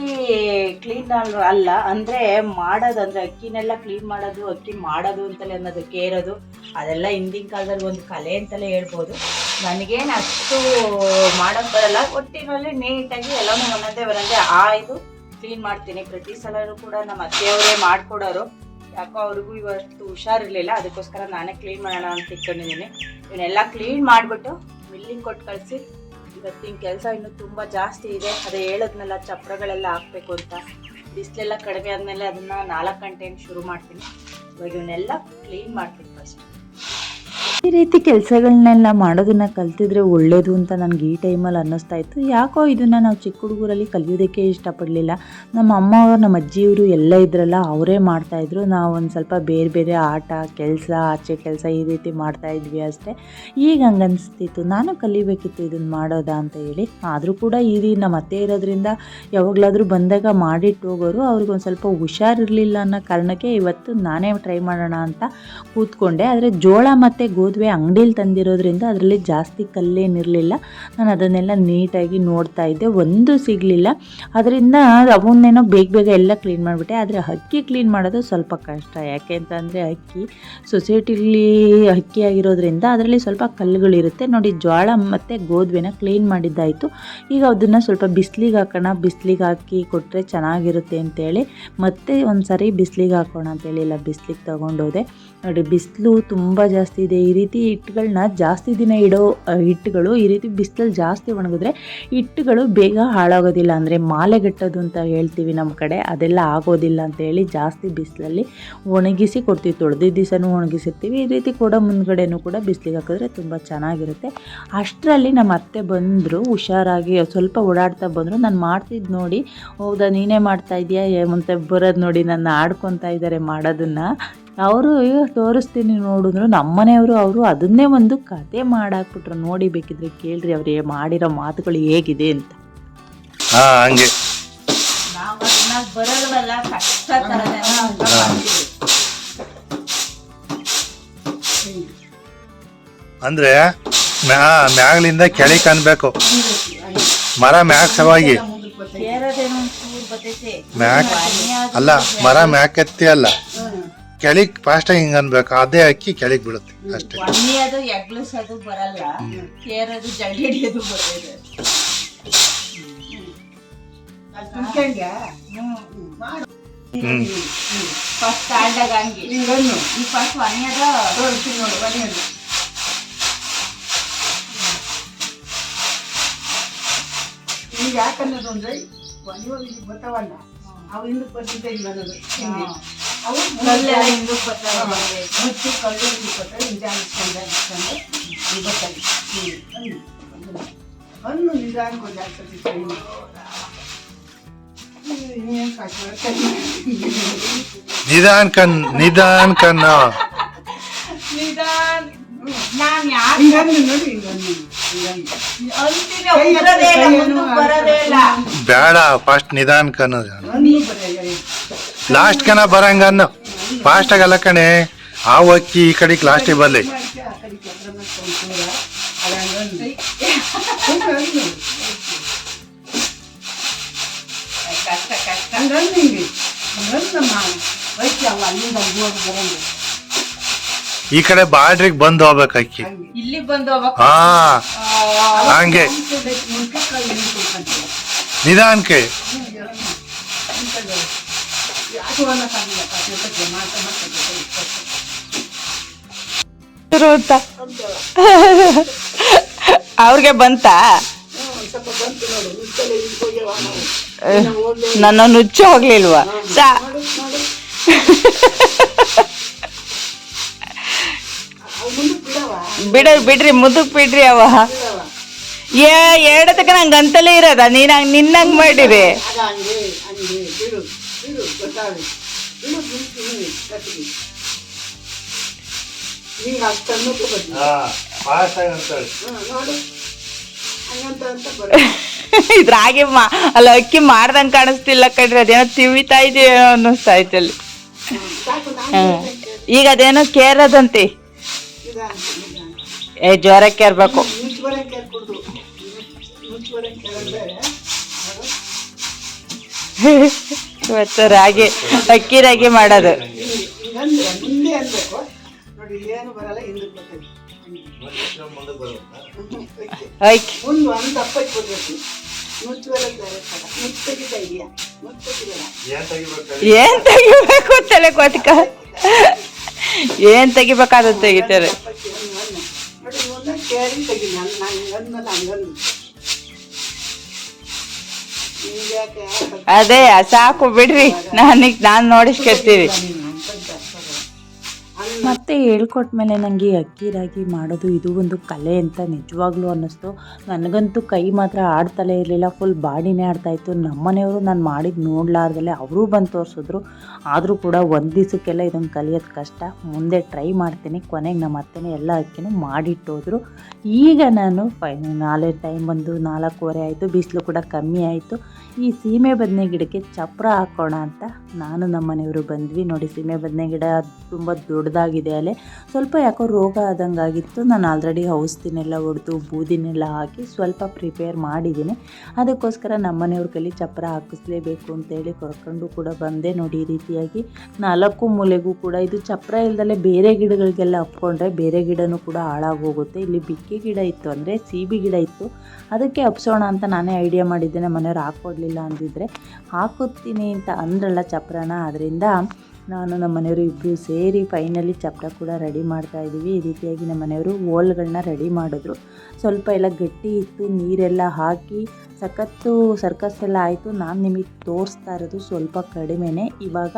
Speaker 2: ಕ್ಲೀನ್ ಅಲ್ಲ, ಅಂದರೆ ಮಾಡೋದು, ಅಂದರೆ ಅಕ್ಕಿನೆಲ್ಲ ಕ್ಲೀನ್ ಮಾಡೋದು, ಅಕ್ಕಿ ಮಾಡೋದು ಅಂತಲೇ ಅನ್ನೋದು ಕೇರೋದು ಅದೆಲ್ಲ ಹಿಂದಿನ ಕಾಲದಲ್ಲಿ ಒಂದು ಕಲೆ ಅಂತಲೇ ಹೇಳ್ಬೋದು. ನನಗೇನು ಅಷ್ಟು ಮಾಡೋಕ್ಕೆ ಬರಲ್ಲ. ಒಟ್ಟಿನಲ್ಲಿ ನೀಟಾಗಿ ಎಲ್ಲನೂ ಒಂದೊಂದೇ ಒಂದೊಂದೇ ಆಯ್ದು ಕ್ಲೀನ್ ಮಾಡ್ತೀನಿ. ಪ್ರತಿ ಸಲನೂ ಕೂಡ ನಮ್ಮ ಅತ್ತೆಯವರೇ ಮಾಡಿಕೊಡೋರು. ಯಾಕೋ ಅವ್ರಿಗೂ ಇವತ್ತು ಹುಷಾರಿರಲಿಲ್ಲ. ಅದಕ್ಕೋಸ್ಕರ ನಾನೇ ಕ್ಲೀನ್ ಮಾಡೋಣ ಅಂತ ಇಟ್ಕೊಂಡಿದ್ದೀನಿ. ಇವನ್ನೆಲ್ಲ ಕ್ಲೀನ್ ಮಾಡಿಬಿಟ್ಟು ಮಿಲ್ಲಿಂಗ್ ಕೊಟ್ಟು ಕಳಿಸಿ. ಇವತ್ತಿನ ಕೆಲಸ ಇನ್ನೂ ತುಂಬ ಜಾಸ್ತಿ ಇದೆ. ಅದೇ ಹೇಳೋದ್ನೆಲ್ಲ, ಚಪ್ರಗಳೆಲ್ಲ ಹಾಕ್ಬೇಕು ಅಂತ. ಬಿಸಿಲೆಲ್ಲ ಕಡಿಮೆ ಆದಮೇಲೆ ಅದನ್ನು ನಾಲ್ಕು ಗಂಟೆಯಿಂದ ಶುರು ಮಾಡ್ತೀನಿ. ಇವಾಗ ಇವನ್ನೆಲ್ಲ ಕ್ಲೀನ್ ಮಾಡ್ತೀನಿ ಫಸ್ಟ್
Speaker 1: ಈ ರೀತಿ ಕೆಲಸಗಳನ್ನೆಲ್ಲ ಮಾಡೋದನ್ನ ಕಲ್ತಿದ್ರೆ ಒಳ್ಳೇದು ಅಂತ ನನಗೆ ಈ ಟೈಮಲ್ಲಿ ಅನ್ನಿಸ್ತಾ ಇತ್ತು. ಯಾಕೋ ಇದನ್ನು ನಾವು ಚಿಕ್ಕ ಹುಡುಗರಲ್ಲಿ ಕಲಿಯೋದಕ್ಕೆ ಇಷ್ಟಪಡಲಿಲ್ಲ. ನಮ್ಮ ಅಮ್ಮ ನಮ್ಮ ಅಜ್ಜಿಯವರು ಎಲ್ಲ ಇದ್ರಲ್ಲ, ಅವರೇ ಮಾಡ್ತಾಯಿದ್ರು ನಾವು ಒಂದು ಸ್ವಲ್ಪ ಬೇರೆ ಬೇರೆ ಆಟ, ಕೆಲಸ, ಆಚೆ ಕೆಲಸ ಈ ರೀತಿ ಮಾಡ್ತಾ ಇದ್ವಿ ಅಷ್ಟೇ. ಈಗ ಹಂಗೆ ಅನಿಸ್ತಿತ್ತು ನಾನು ಕಲಿಬೇಕಿತ್ತು ಇದನ್ನು ಮಾಡೋದಾ ಅಂತ ಹೇಳಿ. ಆದರೂ ಕೂಡ ರೀತಿ ನಮ್ಮ ಅತ್ತೆ ಇರೋದ್ರಿಂದ ಯಾವಾಗಲಾದರೂ ಬಂದಾಗ ಮಾಡಿಟ್ಟು ಹೋಗೋರು ಅವ್ರಿಗೊಂದು ಸ್ವಲ್ಪ ಹುಷಾರಿರಲಿಲ್ಲ ಅನ್ನೋ ಕಾರಣಕ್ಕೆ ಇವತ್ತು ನಾನೇ ಟ್ರೈ ಮಾಡೋಣ ಅಂತ ಕೂತ್ಕೊಂಡೆ. ಆದರೆ ಜೋಳ ಮತ್ತು ಗೋಧಿ ಅಂಗಡೀಲಿ ತಂದಿರೋದ್ರಿಂದ ಅದರಲ್ಲಿ ಜಾಸ್ತಿ ಕಲ್ಲೇನಿರಲಿಲ್ಲ ನಾನು ಅದನ್ನೆಲ್ಲ ನೀಟಾಗಿ ನೋಡ್ತಾ ಇದ್ದೆ. ಒಂದು ಸಿಗಲಿಲ್ಲ. ಅದರಿಂದ ಅವನ್ನೇನೋ ಬೇಗ ಬೇಗ ಎಲ್ಲ ಕ್ಲೀನ್ ಮಾಡಿಬಿಟ್ಟೆ. ಆದರೆ ಅಕ್ಕಿ ಕ್ಲೀನ್ ಮಾಡೋದು ಸ್ವಲ್ಪ ಕಷ್ಟ. ಯಾಕೆ ಅಂತಂದರೆ ಅಕ್ಕಿ ಸೊಸೈಟಿಲಿ ಅಕ್ಕಿ ಆಗಿರೋದ್ರಿಂದ ಅದರಲ್ಲಿ ಸ್ವಲ್ಪ ಕಲ್ಲುಗಳಿರುತ್ತೆ. ನೋಡಿ ಜೋಳ ಮತ್ತು ಗೋಧುವೆನ ಕ್ಲೀನ್ ಮಾಡಿದ್ದಾಯಿತು. ಈಗ ಅದನ್ನು ಸ್ವಲ್ಪ ಬಿಸಿಲಿಗೆ ಹಾಕೋಣ. ಬಿಸಿಲಿಗೆ ಹಾಕಿ ಕೊಟ್ಟರೆ ಚೆನ್ನಾಗಿರುತ್ತೆ ಅಂತೇಳಿ. ಮತ್ತೆ ಒಂದು ಸರಿ ಬಿಸಿಲಿಗೆ ಹಾಕೋಣ ಅಂತೇಳಿ ಇಲ್ಲ, ಬಿಸಿಲಿಗೆ ತೊಗೊಂಡೋದೆ. ನೋಡಿ ಬಿಸಿಲು ತುಂಬ ಜಾಸ್ತಿ ಇದೆ. ಈ ರೀತಿ ಹಿಟ್ಟುಗಳನ್ನ ಜಾಸ್ತಿ ದಿನ ಇಡೋ ಹಿಟ್ಟುಗಳು ಈ ರೀತಿ ಬಿಸಿಲಲ್ಲಿ ಜಾಸ್ತಿ ಒಣಗಿದ್ರೆ ಹಿಟ್ಟುಗಳು ಬೇಗ ಹಾಳಾಗೋದಿಲ್ಲ. ಅಂದರೆ ಮಾಲೆಗಟ್ಟೋದು ಅಂತ ಹೇಳ್ತೀವಿ ನಮ್ಮ ಕಡೆ, ಅದೆಲ್ಲ ಆಗೋದಿಲ್ಲ ಅಂತ ಹೇಳಿ ಜಾಸ್ತಿ ಬಿಸಿಲಲ್ಲಿ ಒಣಗಿಸಿ ಕೊಡ್ತೀವಿ. ತೊಳೆದಿದ್ದ ದಿವಸನೂ ಒಣಗಿಸಿರ್ತೀವಿ. ಈ ರೀತಿ ಕೂಡ ಮುಂದ್ಗಡೆನೂ ಕೂಡ ಬಿಸಿಲಿಗೆ ಹಾಕಿದ್ರೆ ತುಂಬ ಚೆನ್ನಾಗಿರುತ್ತೆ. ಅಷ್ಟರಲ್ಲಿ ನಮ್ಮ ಅತ್ತೆ ಬಂದರು ಹುಷಾರಾಗಿ, ಸ್ವಲ್ಪ ಓಡಾಡ್ತಾ ಬಂದರು. ನಾನು ಮಾಡ್ತಿದ್ದು ನೋಡಿ, ಹೌದಾ, ನೀನೇ ಮಾಡ್ತಾ ಇದೆಯಾ? ಮುಂತೆ ಬರೋದು ನೋಡಿ, ನನ್ನ ಆಡ್ಕೊತಾ ಇದ್ದಾರೆ ಮಾಡೋದನ್ನು. ಅವರು ತೋರಿಸ್ತೀನಿ ನೋಡಿದ್ರು. ನಮ್ಮನೆಯವರು ಅವರು ಅದನ್ನೇ ಒಂದು ಕತೆ ಮಾಡಾಕ್ಬಿಟ್ರು. ನೋಡಿ ಬೇಕಿದ್ರೆ ಕೇಳ್ರಿ ಅವ್ರಿಗೆ ಮಾಡಿರೋ ಮಾತುಗಳು ಹೇಗಿದೆ ಅಂತ.
Speaker 3: ಹಾ ಹಂಗೆ.
Speaker 2: ಬರಲ್ವಲ್ಲ ಕಷ್ಟ
Speaker 3: ಅಂದ್ರೆ ಮ್ಯಾ ಮ್ಯಾಗ್ಲಿಂದ ಕೆಳಗೆ ಕಾಣ್ಬೇಕು. ಮರ ಮ್ಯಾಕ್ ಸವಾಗಿ ಮ್ಯಾಕ್ ಅಲ್ಲ ಮರ ಮ್ಯಾಕ್ ಎತ್ತಿ ಅಲ್ಲ. ಕೆಳಗ್ ಫಾಸ್ಟ್ ಹಿಂಗ್ ಅನ್ಬೇಕು. ಅದೇ ಅಕ್ಕಿ ಕೆಳಗ್ ಬೀಳುತ್ತೆ. ಅಷ್ಟೇ.
Speaker 2: ಒಣೆಯೋದು ಎಗ್ಲಿಸೋದು ಬರಲ್ಲ. ಕೇರೋದು ಜಲ್ದಿ ಹಿಡಿಯೋದು ಬರ್ತೈತೆ
Speaker 3: ಹ್ಮ್.
Speaker 2: ಫಸ್ಟ್ ಸ್ಟ್ಯಾಂಡಾಗ ಹಂಗೆ. ಈ ಫಸ್ಟ್ ನೋಡು
Speaker 4: ಈಗ ಯಾಕನ್ನೋದು ಅಂದ್ರೆ ಒಣಗೋಗಿ ಇಲ್ಲಿ ಬರ್ತಾವಲ್ಲ ಅವು ಹಿಂದಕ್ಕೆ ಬರ್ತಿದ್ದೆ ಇಲ್ಲ ಅನ್ನೋದು. ಅವು
Speaker 2: ಕಲ್ಲೆಲ್ಲ ಹಿಂದಕ್ಕೆ ನಮ್ಗೆ.
Speaker 4: ಮುಚ್ಚಿ ಕಲ್ಲು ಹಿಂದಕ್ಕೆ ಬರ್ತಾವೆ ನಿಜ ಇಟ್ಕೊಂಡು ಹ್ಮ್. ಹಣ್ಣು ನಿಧಾನಕ್ಕೆ ಒಂದು ಎರಡು ಸರ್ತಿ
Speaker 3: ನಿಧಾನ್ ಕಣ್ ನಿಧಾನ್ ಕಣ್ಣು.
Speaker 2: ನಿಧಾನ. ನಾನ್
Speaker 4: ನೋಡಿ
Speaker 3: ಬೇಡ ಫಸ್ಟ್ ನಿಧಾನ್
Speaker 4: ಬರೆಯ
Speaker 3: ಲಾಸ್ಟ್ ಕನ ಬರಂಗ ಅನ್ನು. ಫಾಸ್ಟ್ ಆಗಲ್ಲ ಕಣೆ. ಆ ಅಕ್ಕಿ ಈ ಕಡೆಗೆ ಲಾಸ್ಟಿಗೆ ಬರ್ಲಿ. ಈ ಕಡೆ ಬಾರ್ಡ್ರಿಗೆ ಬಂದು ಹೋಗ್ಬೇಕು ಅಕ್ಕಿ. ಹಾ. ಹಂಗೆ. ನಿಧಾನಕ್ಕೆ.
Speaker 2: ಅವ್ರಿಗೆ ಬಂತ. ನನ್ನ ನುಚ್ಚು ಹೋಗ್ಲಿಲ್ವಾ? ಸಾ. ಬಿಡ, ಬಿಡ್ರಿ, ಮುದುಕ್ ಬಿಡ್ರಿ ಅವ ಏ ಎರಡತಕ್ಕ ನಂಗೆ ಅಂತಲೇ ಇರೋದ? ನೀನ್ ನಿನ್ನಂಗ್ ಮಾಡಿರಿ
Speaker 4: ಆಗ ಹಂಗೆ ಹಂಗೆ ಬಿಡು ಬಿಡು ಗೊತ್ತಾಗಲಿ ಬಿಡು ಬಿಡ್ತೀನಿ ಕಟ್ಟಿಗೆ ನಿಂಗೆ ಅಷ್ಟು ಅನ್ನೋಕೆ ಬರಲಿ
Speaker 3: ಫಾಸ್ಟ್ ಆಗಿ ಅಂತೇಳಿ
Speaker 4: ಹ್ಞೂ ನೋಡು ಹಂಗಂತ ಅಂತ ಬರ
Speaker 2: ಇದ್ರ ಹಾಗೆ ಮಾ ಅಲ್ಲ ಅಕ್ಕಿ ಮಾಡ್ದಂಗೆ ಕಾಣಿಸ್ತಿಲ್ಲ ಕಣ್ರಿ ಅದೇನೋ ತಿವಿತಾ ಇದೆಯೋ ಅನ್ನಿಸ್ತಾ ಐತಲ್ಲಿ
Speaker 4: ಅಲ್ಲಿ ನಾನು
Speaker 2: ಹ್ಮ್. ಈಗ ಅದೇನೋ ಕೇರದಂತೆ ಏ ಜ್ವರ ಕೇರ್ಬೇಕು. ಇವತ್ತು ರಾಗಿ ಅಕ್ಕಿ ರಾಗಿ ಮಾಡೋದು.
Speaker 4: ಏನು
Speaker 3: ತೆಗಿಬೇಕು
Speaker 2: ತಲೆ ಕೊತ್ಕ? ಏನ್ ತೆಗಿಬೇಕಾದ ತೆಗಿತಾರೆ ಅದೇ ಸಾಕು ಬಿಡ್ರಿ. ನಾನೀಗ ನಾನ್ ನೋಡಿಸ್ಕೊತೀವಿ
Speaker 4: ನೀನು ಅಂತ ಅನ್ನ
Speaker 1: ಮತ್ತೆ ಹೇಳ್ಕೊಟ್ಮೇಲೆ ನನಗೆ ಅಕ್ಕಿ ರಾಗಿ ಮಾಡೋದು ಇದು ಒಂದು ಕಲೆ ಅಂತ ನಿಜವಾಗ್ಲೂ ಅನ್ನಿಸ್ತು. ನನಗಂತೂ ಕೈ ಮಾತ್ರ ಆಡ್ತಲೇ ಇರಲಿಲ್ಲ. ಫುಲ್ ಬಾಡಿನೇ ಆಡ್ತಾಯಿತ್ತು ನಮ್ಮನೆಯವರು ನಾನು ಮಾಡಿದ್ದು ನೋಡಲಾರ್ದಲ್ಲೇ ಅವರೂ ಬಂದು ತೋರಿಸಿದ್ರು. ಆದರೂ ಕೂಡ ಒಂದು ದಿವಸಕ್ಕೆಲ್ಲ ಇದನ್ನು ಕಲಿಯೋದು ಕಷ್ಟ. ಮುಂದೆ ಟ್ರೈ ಮಾಡ್ತೀನಿ. ಕೊನೆಗೆ ನಮ್ಮ ಅತ್ತೆನೇ ಎಲ್ಲ ಅಕ್ಕಿನೂ ಮಾಡಿಟ್ಟೋದ್ರು. ಈಗ ನಾನು ಫೈನ್ ನಾಳೆ ಟೈಮ್ ಬಂದು ನಾಲ್ಕೂವರೆ ಆಯಿತು. ಬಿಸಿಲು ಕೂಡ ಕಮ್ಮಿ ಆಯಿತು. ಈ ಸೀಮೆ ಬದನೆ ಗಿಡಕ್ಕೆ ಚಪ್ರ ಹಾಕೋಣ ಅಂತ ನಾನು ನಮ್ಮನೆಯವರು ಬಂದ್ವಿ. ನೋಡಿ, ಸೀಮೆ ಬದನೆ ಗಿಡ ತುಂಬ ದೊಡ್ಡದಾಗಿದೆ ಸ್ವಲ್ಪ ಯಾಕೋ ರೋಗ ಆದಂಗಾಗಿತ್ತು. ನಾನು ಆಲ್ರೆಡಿ ಔಷಧಿನೆಲ್ಲ ಹೊಡೆದು ಬೂದಿನೆಲ್ಲ ಹಾಕಿ ಸ್ವಲ್ಪ ಪ್ರಿಪೇರ್ ಮಾಡಿದ್ದೀನಿ. ಅದಕ್ಕೋಸ್ಕರ ನಮ್ಮ ಮನೆಯವ್ರ ಕೈಲಿ ಚಪ್ಪರ ಹಾಕಿಸ್ಲೇಬೇಕು ಅಂತೇಳಿ ಕರ್ಕೊಂಡು ಕೂಡ ಬಂದೆ. ನೋಡಿ, ಈ ರೀತಿಯಾಗಿ ನಾಲ್ಕು ಮೂಲೆಗೂ ಕೂಡ ಇದು ಚಪ್ಪರ ಇಲ್ದಲೆ ಬೇರೆ ಗಿಡಗಳಿಗೆಲ್ಲ ಅಪ್ಕೊಂಡ್ರೆ ಬೇರೆ ಗಿಡನೂ ಕೂಡ ಹಾಳಾಗೋಗುತ್ತೆ. ಇಲ್ಲಿ ಬಿಕ್ಕಿ ಗಿಡ ಇತ್ತು ಅಂದರೆ ಸೀಬಿ ಗಿಡ ಇತ್ತು. ಅದಕ್ಕೆ ಅಪ್ಸೋಣ ಅಂತ ನಾನೇ ಐಡಿಯಾ ಮಾಡಿದ್ದೇನೆ ಮನೆಯವ್ರು ಹಾಕ್ಕೊಡ್ಲಿಲ್ಲ ಅಂದಿದ್ರೆ ಹಾಕುತ್ತೀನಿ ಅಂತ ಅಂದ್ರಲ್ಲ ಚಪ್ರನ. ಅದರಿಂದ ನಾನು ನಮ್ಮ ಮನೆಯವರು ಇಬ್ಬರು ಸೇರಿ ಫೈನಲಿ ಚಪ್ಪಡ ಕೂಡ ರೆಡಿ ಮಾಡ್ತಾ ಇದ್ದೀವಿ. ಈ ರೀತಿಯಾಗಿ ನಮ್ಮ ಮನೆಯವರು ಓಲ್ಗಳನ್ನ ರೆಡಿ ಮಾಡಿದ್ರು. ಸ್ವಲ್ಪ ಎಲ್ಲ ಗಟ್ಟಿ ಇತ್ತು, ನೀರೆಲ್ಲ ಹಾಕಿ ಸಖತ್ತು ಸರ್ಕಸ್ ಎಲ್ಲ ಆಯಿತು. ನಾನು ನಿಮಗೆ ತೋರಿಸ್ತಾ ಇರೋದು ಸ್ವಲ್ಪ ಕಡಿಮೆನೇ. ಇವಾಗ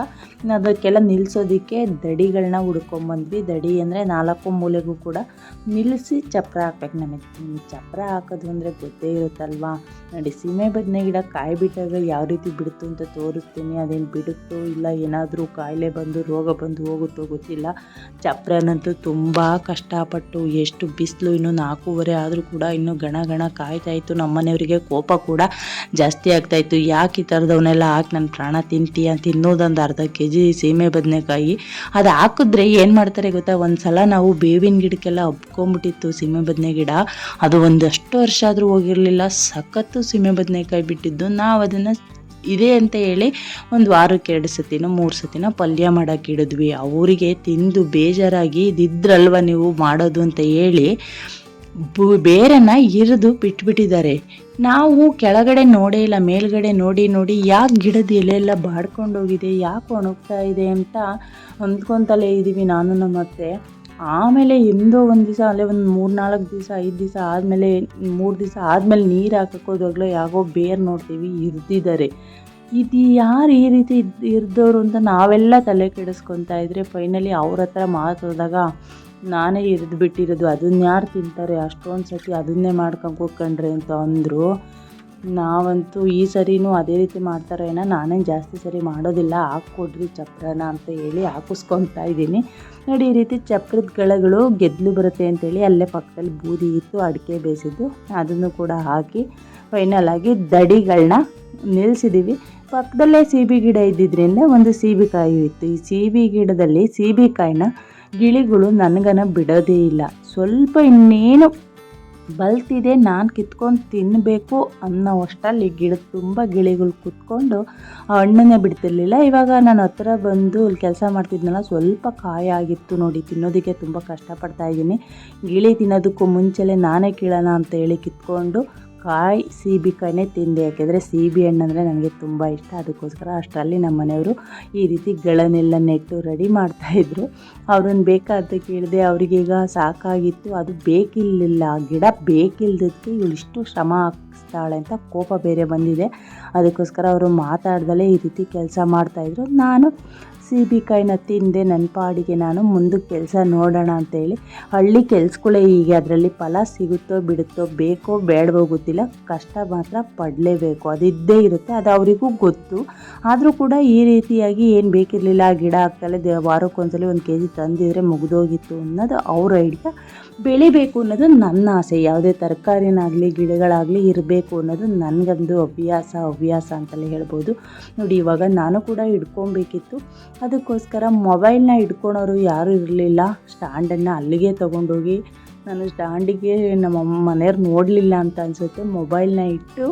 Speaker 1: ಅದಕ್ಕೆಲ್ಲ ನಿಲ್ಲಿಸೋದಕ್ಕೆ ದಡಿಗಳನ್ನ ಹುಡ್ಕೊಂಬಂದ್ವಿ. ದಡಿ ಅಂದರೆ ನಾಲ್ಕು ಮೂಲೆಗೂ ಕೂಡ ನಿಲ್ಲಿಸಿ ಚಪ್ರ ಹಾಕ್ಬೇಕು ನಮಗೆ. ನಿಮಗೆ ಚಪ್ರ ಹಾಕೋದು ಅಂದರೆ ಗೊತ್ತೇ ಇರುತ್ತಲ್ವಾ? ನೋಡಿ, ಸೀಮೆ ಬದನೆ ಗಿಡ ಕಾಯಿ ಬಿಟ್ಟಾಗ ಯಾವ ರೀತಿ ಬಿಡ್ತು ಅಂತ ತೋರಿಸ್ತೀನಿ. ಅದೇನು ಬಿಡುತ್ತೋ ಇಲ್ಲ ಏನಾದರೂ ಕಾಯಿಲೆ ಬಂದು, ರೋಗ ಬಂದು ಹೋಗುತ್ತೋ ಗೊತ್ತಿಲ್ಲ. ಚಪ್ರನಂತೂ ತುಂಬ ಕಷ್ಟಪಟ್ಟು ಎಷ್ಟು ಬಿಸಿಲು ಇನ್ನೂ ನಾಲ್ಕೂವರೆ ಆದರೂ ಕೂಡ ಇನ್ನೂ ಗಣ ಗಣ ಕಾಯ್ತಾ ಇತ್ತು. ನಮ್ಮನೆಯವರಿಗೆ ಕೋಪ ಕೂಡ ಜಾಸ್ತಿ ಆಗ್ತಾಯಿತ್ತು ಯಾಕೆ ಈ ಥರದವನ್ನೆಲ್ಲ ಹಾಕಿ ನನ್ನ ಪ್ರಾಣ ತಿಂತೀಯ ತಿನ್ನೋದೊಂದು ಅರ್ಧ ಕೆ ಜಿ ಸೀಮೆ ಬದನೆಕಾಯಿ. ಅದು ಹಾಕಿದ್ರೆ ಏನು ಮಾಡ್ತಾರೆ ಗೊತ್ತಾ? ಒಂದು ಸಲ ನಾವು ಬೇವಿನ ಗಿಡಕ್ಕೆಲ್ಲ ಹಬ್ಕೊಂಬಿಟ್ಟಿತ್ತು ಸೀಮೆ ಬದನೆ ಗಿಡ. ಅದು ಒಂದಷ್ಟು ವರ್ಷ ಆದರೂ ಹೋಗಿರಲಿಲ್ಲ. ಸಖತ್ತು ಸೀಮೆ ಬದನೆಕಾಯಿ ಬಿಟ್ಟಿದ್ದು. ನಾವು ಅದನ್ನು ಇದೆ ಅಂತ ಹೇಳಿ ಒಂದು ವಾರಕ್ಕೆ ಎರಡು ಸತಿನೋ ಮೂರು ಸತಿನೋ ಪಲ್ಯ ಮಾಡೋಕೆ ಇಡಿದ್ವಿ. ಅವರಿಗೆ ತಿಂದು ಬೇಜಾರಾಗಿ ಇದಿದ್ರಲ್ವ ನೀವು ಮಾಡೋದು ಅಂತ ಹೇಳಿ ಬೇರೆನ ಇರಿದು ಬಿಟ್ಬಿಟ್ಟಿದ್ದಾರೆ. ನಾವು ಕೆಳಗಡೆ ನೋಡೇ ಇಲ್ಲ, ಮೇಲ್ಗಡೆ ನೋಡಿ ನೋಡಿ ಯಾಕೆ ಗಿಡದ ಎಲೆ ಎಲ್ಲ ಬಾಡ್ಕೊಂಡೋಗಿದೆ, ಯಾಕೆ ಒಣಗ್ತಾ ಇದೆ ಅಂತ ಹೊಂದ್ಕೊತಲೇ ಇದ್ದೀವಿ ನಾನು ನಮ್ಮ ಅತ್ತೆ. ಆಮೇಲೆ ಎಂದೋ ಒಂದು ದಿವಸ, ಅಲ್ಲೇ ಒಂದು ಮೂರು ನಾಲ್ಕು ದಿವಸ, ಐದು ದಿವಸ ಆದಮೇಲೆ, ಮೂರು ದಿವಸ ಆದಮೇಲೆ ನೀರು ಹಾಕಕ್ಕೆ ಹೋದಾಗಲೂ ಬೇರ್ ಬೇರು ನೋಡ್ತೀವಿ, ಇರ್ದಿದ್ದಾರೆ. ಇದು ಯಾರು ಈ ರೀತಿ ಇರ್ದವರು ಅಂತ ನಾವೆಲ್ಲ ತಲೆ ಕೆಡಿಸ್ಕೊತಾ ಇದ್ರೆ ಫೈನಲಿ ಅವ್ರ ಹತ್ರ ಮಾತಾಡಿದಾಗ ನಾನೇ ಇರಿದು ಬಿಟ್ಟಿರೋದು. ಅದನ್ನ ಯಾರು ತಿಂತಾರೆ? ಅಷ್ಟೊಂದು ಸತಿ ಅದನ್ನೇ ಮಾಡ್ಕೊಂಡು ಕೂತ್ಕೊಂಡ್ರೆ ಅಂತ ಅಂದರು. ನಾವಂತೂ ಈ ಸರಿನೂ ಅದೇ ರೀತಿ ಮಾಡ್ತಾರೋ. ಏನೋ ನಾನೇನು ಜಾಸ್ತಿ ಸರಿ ಮಾಡೋದಿಲ್ಲ. ಹಾಕ್ಕೊಡ್ರಿ ಚಪ್ರನ ಅಂತ ಹೇಳಿ ಹಾಕಿಸ್ಕೊತಾ ಇದ್ದೀನಿ. ನೋಡಿ, ಈ ರೀತಿ ಚಪ್ರದ ಗಳಗಳು ಗೆದ್ದಲು ಬರುತ್ತೆ ಅಂತೇಳಿ ಅಲ್ಲೇ ಪಕ್ಕದಲ್ಲಿ ಬೂದಿ ಇತ್ತು, ಅಡಿಕೆ ಬೇಯಿಸಿದ್ದು. ಅದನ್ನು ಕೂಡ ಹಾಕಿ ಫೈನಲ್ ಆಗಿ ದಡಿಗಳನ್ನ ನಿಲ್ಲಿಸಿದ್ದೀವಿ ಪಕ್ಕದಲ್ಲೇ ಸೀಬೆ ಗಿಡ ಇದ್ದಿದ್ದರಿಂದ ಒಂದು ಸೀಬೆಕಾಯಿ ಇತ್ತು. ಈ ಸೀಬೆ ಗಿಡದಲ್ಲಿ ಸೀಬೆಕಾಯಿನ ಗಿಳಿಗಳು ನನಗನ ಬಿಡೋದೇ ಇಲ್ಲ. ಸ್ವಲ್ಪ ಇನ್ನೇನು ಬಲ್ತಿದೆ, ನಾನು ಕಿತ್ಕೊಂಡು ತಿನ್ನಬೇಕು ಅನ್ನೋ ಅಷ್ಟರಲ್ಲಿ ಗಿಡದ ತುಂಬ ಗಿಳಿಗಳು ಕುತ್ಕೊಂಡು ಆ ಹಣ್ಣನ್ನೇ ಬಿಡ್ತಿರ್ಲಿಲ್ಲ. ಇವಾಗ ನಾನು ಹತ್ರ ಬಂದು ಇಲ್ಲಿ ಕೆಲಸ ಮಾಡ್ತಿದ್ನಲ್ಲ, ಸ್ವಲ್ಪ ಕಾಯ ಆಗಿತ್ತು ನೋಡಿ, ತಿನ್ನೋದಕ್ಕೆ ತುಂಬ ಕಷ್ಟಪಡ್ತಾ ಇದ್ದೀನಿ. ಗಿಳಿ ತಿನ್ನೋದಕ್ಕೂ ಮುಂಚೆಲೆ ನಾನೇ ಕೀಳೋಣ ಅಂತ ಹೇಳಿ ಕಿತ್ಕೊಂಡು ಕಾಯಿ ಸೀಬೆಕಾಯಿನೇ ತಿಂದೆ. ಯಾಕೆಂದರೆ ಸೀಬೆ ಹಣ್ಣು ಅಂದರೆ ನನಗೆ ತುಂಬ ಇಷ್ಟ. ಅದಕ್ಕೋಸ್ಕರ ಅಷ್ಟರಲ್ಲಿ ನಮ್ಮ ಮನೆಯವರು ಈ ರೀತಿ ಗಳನ್ನೆಲ್ಲ ನೆಟ್ಟು ರೆಡಿ ಮಾಡ್ತಾಯಿದ್ರು ಅವ್ರನ್ನ ಬೇಕಾದ ಕೇಳಿದೆ ಅವರಿಗೀಗ ಸಾಕಾಗಿತ್ತು. ಅದು ಬೇಕಿಲ್ಲ ಗಿಡ ಬೇಕಿಲ್ಲದಕ್ಕೆ ಇವಳು ಇಷ್ಟು ಶ್ರಮ ಹಾಕಿಸ್ತಾಳೆ ಅಂತ ಕೋಪ ಬೇರೆ ಬಂದಿದೆ. ಅದಕ್ಕೋಸ್ಕರ ಅವರು ಮಾತಾಡ್ದಲೇ ಈ ರೀತಿ ಕೆಲಸ ಮಾಡ್ತಾಯಿದ್ರು ನಾನು ಸೀಬೆಕಾಯಿನ ತಿಂದೆ ನನ್ನ ಪಾಡಿಗೆ ನಾನು ಮುಂದಕ್ಕೆ ಕೆಲಸ ನೋಡೋಣ ಅಂತೇಳಿ ಹಳ್ಳಿ ಕೆಲ್ಸಗಳೇ ಹೀಗೆ. ಅದರಲ್ಲಿ ಫಲ ಸಿಗುತ್ತೋ ಬಿಡುತ್ತೋ ಬೇಕೋ ಬೇಡವೋ ಗೊತ್ತಿಲ್ಲ. ಕಷ್ಟ ಮಾತ್ರ ಪಡಲೇಬೇಕು. ಅದಿದ್ದೇ ಇರುತ್ತೆ. ಅದು ಅವರಿಗೂ ಗೊತ್ತು. ಆದರೂ ಕೂಡ ಈ ರೀತಿಯಾಗಿ ಏನು ಬೇಕಿರಲಿಲ್ಲ. ಗಿಡ ಹಾಕ್ತಲೇ ವಾರಕ್ಕೊಂದ್ಸಲಿ ಒಂದು ಕೆ ಜಿ ತಂದಿದ್ರೆ ಮುಗಿದೋಗಿತ್ತು ಅನ್ನೋದು ಅವ್ರ ಐಡಿಯಾ ಬೆಳಿಬೇಕು ಅನ್ನೋದು ನನ್ನ ಆಸೆ. ಯಾವುದೇ ತರಕಾರಿನಾಗಲಿ, ಗಿಡಗಳಾಗಲಿ ಇರಬೇಕು ಅನ್ನೋದು ನನಗೊಂದು ಅಭ್ಯಾಸ ಹವ್ಯಾಸ ಅಂತಲೇ ಹೇಳ್ಬೋದು. ನೋಡಿ, ಇವಾಗ ನಾನು ಕೂಡ ಇಟ್ಕೊಬೇಕಿತ್ತು ಅದಕ್ಕೋಸ್ಕರ ಮೊಬೈಲ್ನ ಇಟ್ಕೊಳೋರು ಯಾರೂ ಇರಲಿಲ್ಲ. ಸ್ಟ್ಯಾಂಡನ್ನು ಅಲ್ಲಿಗೆ ತೊಗೊಂಡೋಗಿ ನಾನು ಸ್ಟ್ಯಾಂಡಿಗೆ ನಮ್ಮ ಮನೆಯವ್ರು ನೋಡಲಿಲ್ಲ ಅಂತ ಅನಿಸುತ್ತೆ. ಮೊಬೈಲ್ನ ಇಟ್ಟು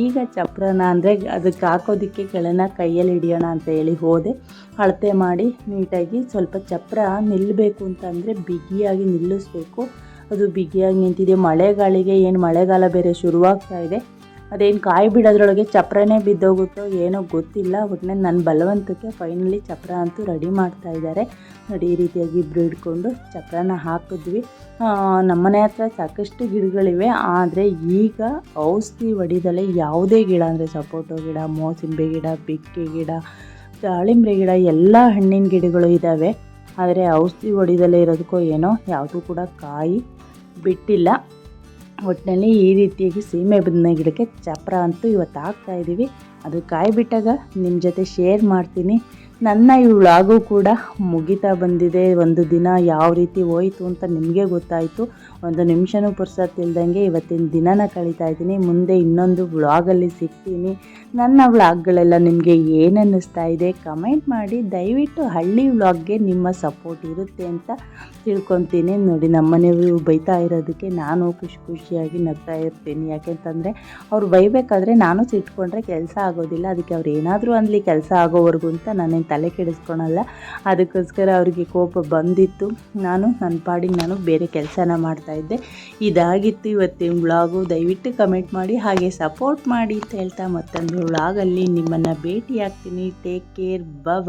Speaker 1: ಈಗ ಚಪ್ರನ ಅಂದರೆ ಅದಕ್ಕೆ ಹಾಕೋದಕ್ಕೆ ಕೆಳನ ಕೈಯಲ್ಲಿ ಹಿಡಿಯೋಣ ಅಂತ ಹೇಳಿ ಹೋದೆ. ಅಳತೆ ಮಾಡಿ ನೀಟಾಗಿ ಸ್ವಲ್ಪ ಚಪ್ರ ನಿಲ್ಲಬೇಕು ಅಂತಂದರೆ ಬಿಗಿಯಾಗಿ ನಿಲ್ಲಿಸ್ಬೇಕು. ಅದು ಬಿಗಿಯಾಗಿ ನಿಂತಿದೆ. ಮಳೆಗಾಲಿಗೆ ಏನು ಮಳೆಗಾಲ ಬೇರೆ ಶುರುವಾಗ್ತಾ ಇದೆ. ಅದೇನು ಕಾಯಿ ಬಿಡೋದ್ರೊಳಗೆ ಚಪ್ರನೇ ಬಿದ್ದೋಗುತ್ತೋ ಏನೋ ಗೊತ್ತಿಲ್ಲ ಒಟ್ಟಿನಲ್ಲಿ ನನ್ನ ಬಲವಂತಕ್ಕೆ ಫೈನಲಿ ಚಪ್ರ ಅಂತೂ ರೆಡಿ ಮಾಡ್ತಾ ಇದ್ದಾರೆ ನೋಡಿ, ಈ ರೀತಿಯಾಗಿ ಇಬ್ಬರು ಹಿಡ್ಕೊಂಡು ಚಪ್ರನ ಹಾಕಿದ್ವಿ. ನಮ್ಮ ನಮ್ಮನೆ ಹತ್ರ ಸಾಕಷ್ಟು ಗಿಡಗಳಿವೆ, ಆದರೆ ಈಗ ಔಷಧಿ ಹೊಡಿದಲೇ ಯಾವುದೇ ಗಿಡ, ಅಂದರೆ ಸಪೋಟೊ ಗಿಡ, ಮೋಸಂಬಿ ಗಿಡ, ಬಿಕ್ಕೆ ಗಿಡ ದಾಳಿಂಬೆ ಗಿಡ, ಎಲ್ಲ ಹಣ್ಣಿನ ಗಿಡಗಳು ಇದ್ದಾವೆ ಆದರೆ ಔಷಧಿ ಹೊಡಿದಲೇ ಇರೋದಕ್ಕೋ ಏನೋ, ಯಾವುದೂ ಕೂಡ ಕಾಯಿ ಬಿಟ್ಟಿಲ್ಲ. ಒಟ್ಟಿನಲ್ಲಿ ಈ ರೀತಿಯಾಗಿ ಸೀಮೆ ಬದನೆ ಗಿಡಕ್ಕೆ ಚಪ್ರ ಅಂತೂ ಇವತ್ತು ಹಾಕ್ತಾ ಇದ್ದೀವಿ. ಅದು ಕಾಯಿ ಬಿಟ್ಟಾಗ ನಿಮ್ಮ ಜೊತೆ ಶೇರ್ ಮಾಡ್ತೀನಿ. ನನ್ನ ಈ ವ್ಲಾಗು ಕೂಡ ಮುಗಿತಾ ಬಂದಿದೆ. ಒಂದು ದಿನ ಯಾವ ರೀತಿ ಹೋಯಿತು ಅಂತ ನಿಮಗೆ ಗೊತ್ತಾಯಿತು. ಒಂದು ನಿಮಿಷನೂ ಪುರ್ಸತ್ತಿಲ್ದಂಗೆ ಇವತ್ತಿನ ದಿನನ ಕಳೀತಾ ಇದ್ದೀನಿ. ಮುಂದೆ ಇನ್ನೊಂದು ವ್ಲಾಗಲ್ಲಿ ಸಿಗ್ತೀನಿ. ನನ್ನ ವ್ಲಾಗ್ಗಳೆಲ್ಲ ನಿಮಗೆ ಏನನ್ನಿಸ್ತಾ ಇದೆ ಕಮೆಂಟ್ ಮಾಡಿ. ದಯವಿಟ್ಟು ಹಳ್ಳಿ ವ್ಲಾಗ್ಗೆ ನಿಮ್ಮ ಸಪೋರ್ಟ್ ಇರುತ್ತೆ ಅಂತ ತಿಳ್ಕೊತೀನಿ. ನೋಡಿ ನಮ್ಮನೆಯವರು ಬೈತಾ ಇರೋದಕ್ಕೆ ನಾನು ಖುಷಿ ಖುಷಿಯಾಗಿ ನಗ್ತಾ ಇರ್ತೀನಿ. ಯಾಕೆಂತಂದರೆ ಅವ್ರು ಬೈಬೇಕಾದ್ರೆ ನಾನು ಸಿಟ್ಕೊಂಡ್ರೆ ಕೆಲಸ ಆಗೋದಿಲ್ಲ. ಅದಕ್ಕೆ ಅವ್ರು ಏನಾದರೂ ಅನ್ಲಿ ಕೆಲಸ ಆಗೋವರೆಗೂ ಅಂತ ನಾನೇನು ತಲೆ ಕೆಡಿಸ್ಕೊಳಲ್ಲ. ಅದಕ್ಕೋಸ್ಕರ ಅವರಿಗೆ ಕೋಪ ಬಂದಿತ್ತು. ನಾನು, ನನ್ನ ಪಾಡಿಗೆ ನಾನು ಬೇರೆ ಕೆಲಸನ ಮಾಡ್ತಾಯಿದ್ದೆ ಇದಾಗಿತ್ತು ಇವತ್ತಿನ ವ್ಲಾಗು ದಯವಿಟ್ಟು ಕಮೆಂಟ್ ಮಾಡಿ, ಹಾಗೆ ಸಪೋರ್ಟ್ ಮಾಡಿ ಅಂತ ಹೇಳ್ತಾ ಮತ್ತೊಂದು ವ್ಲಾಗಲ್ಲಿ ನಿಮ್ಮನ್ನು ಭೇಟಿ ಆಗ್ತೀನಿ ಟೇಕ್ ಕೇರ್ ಬಾಯ್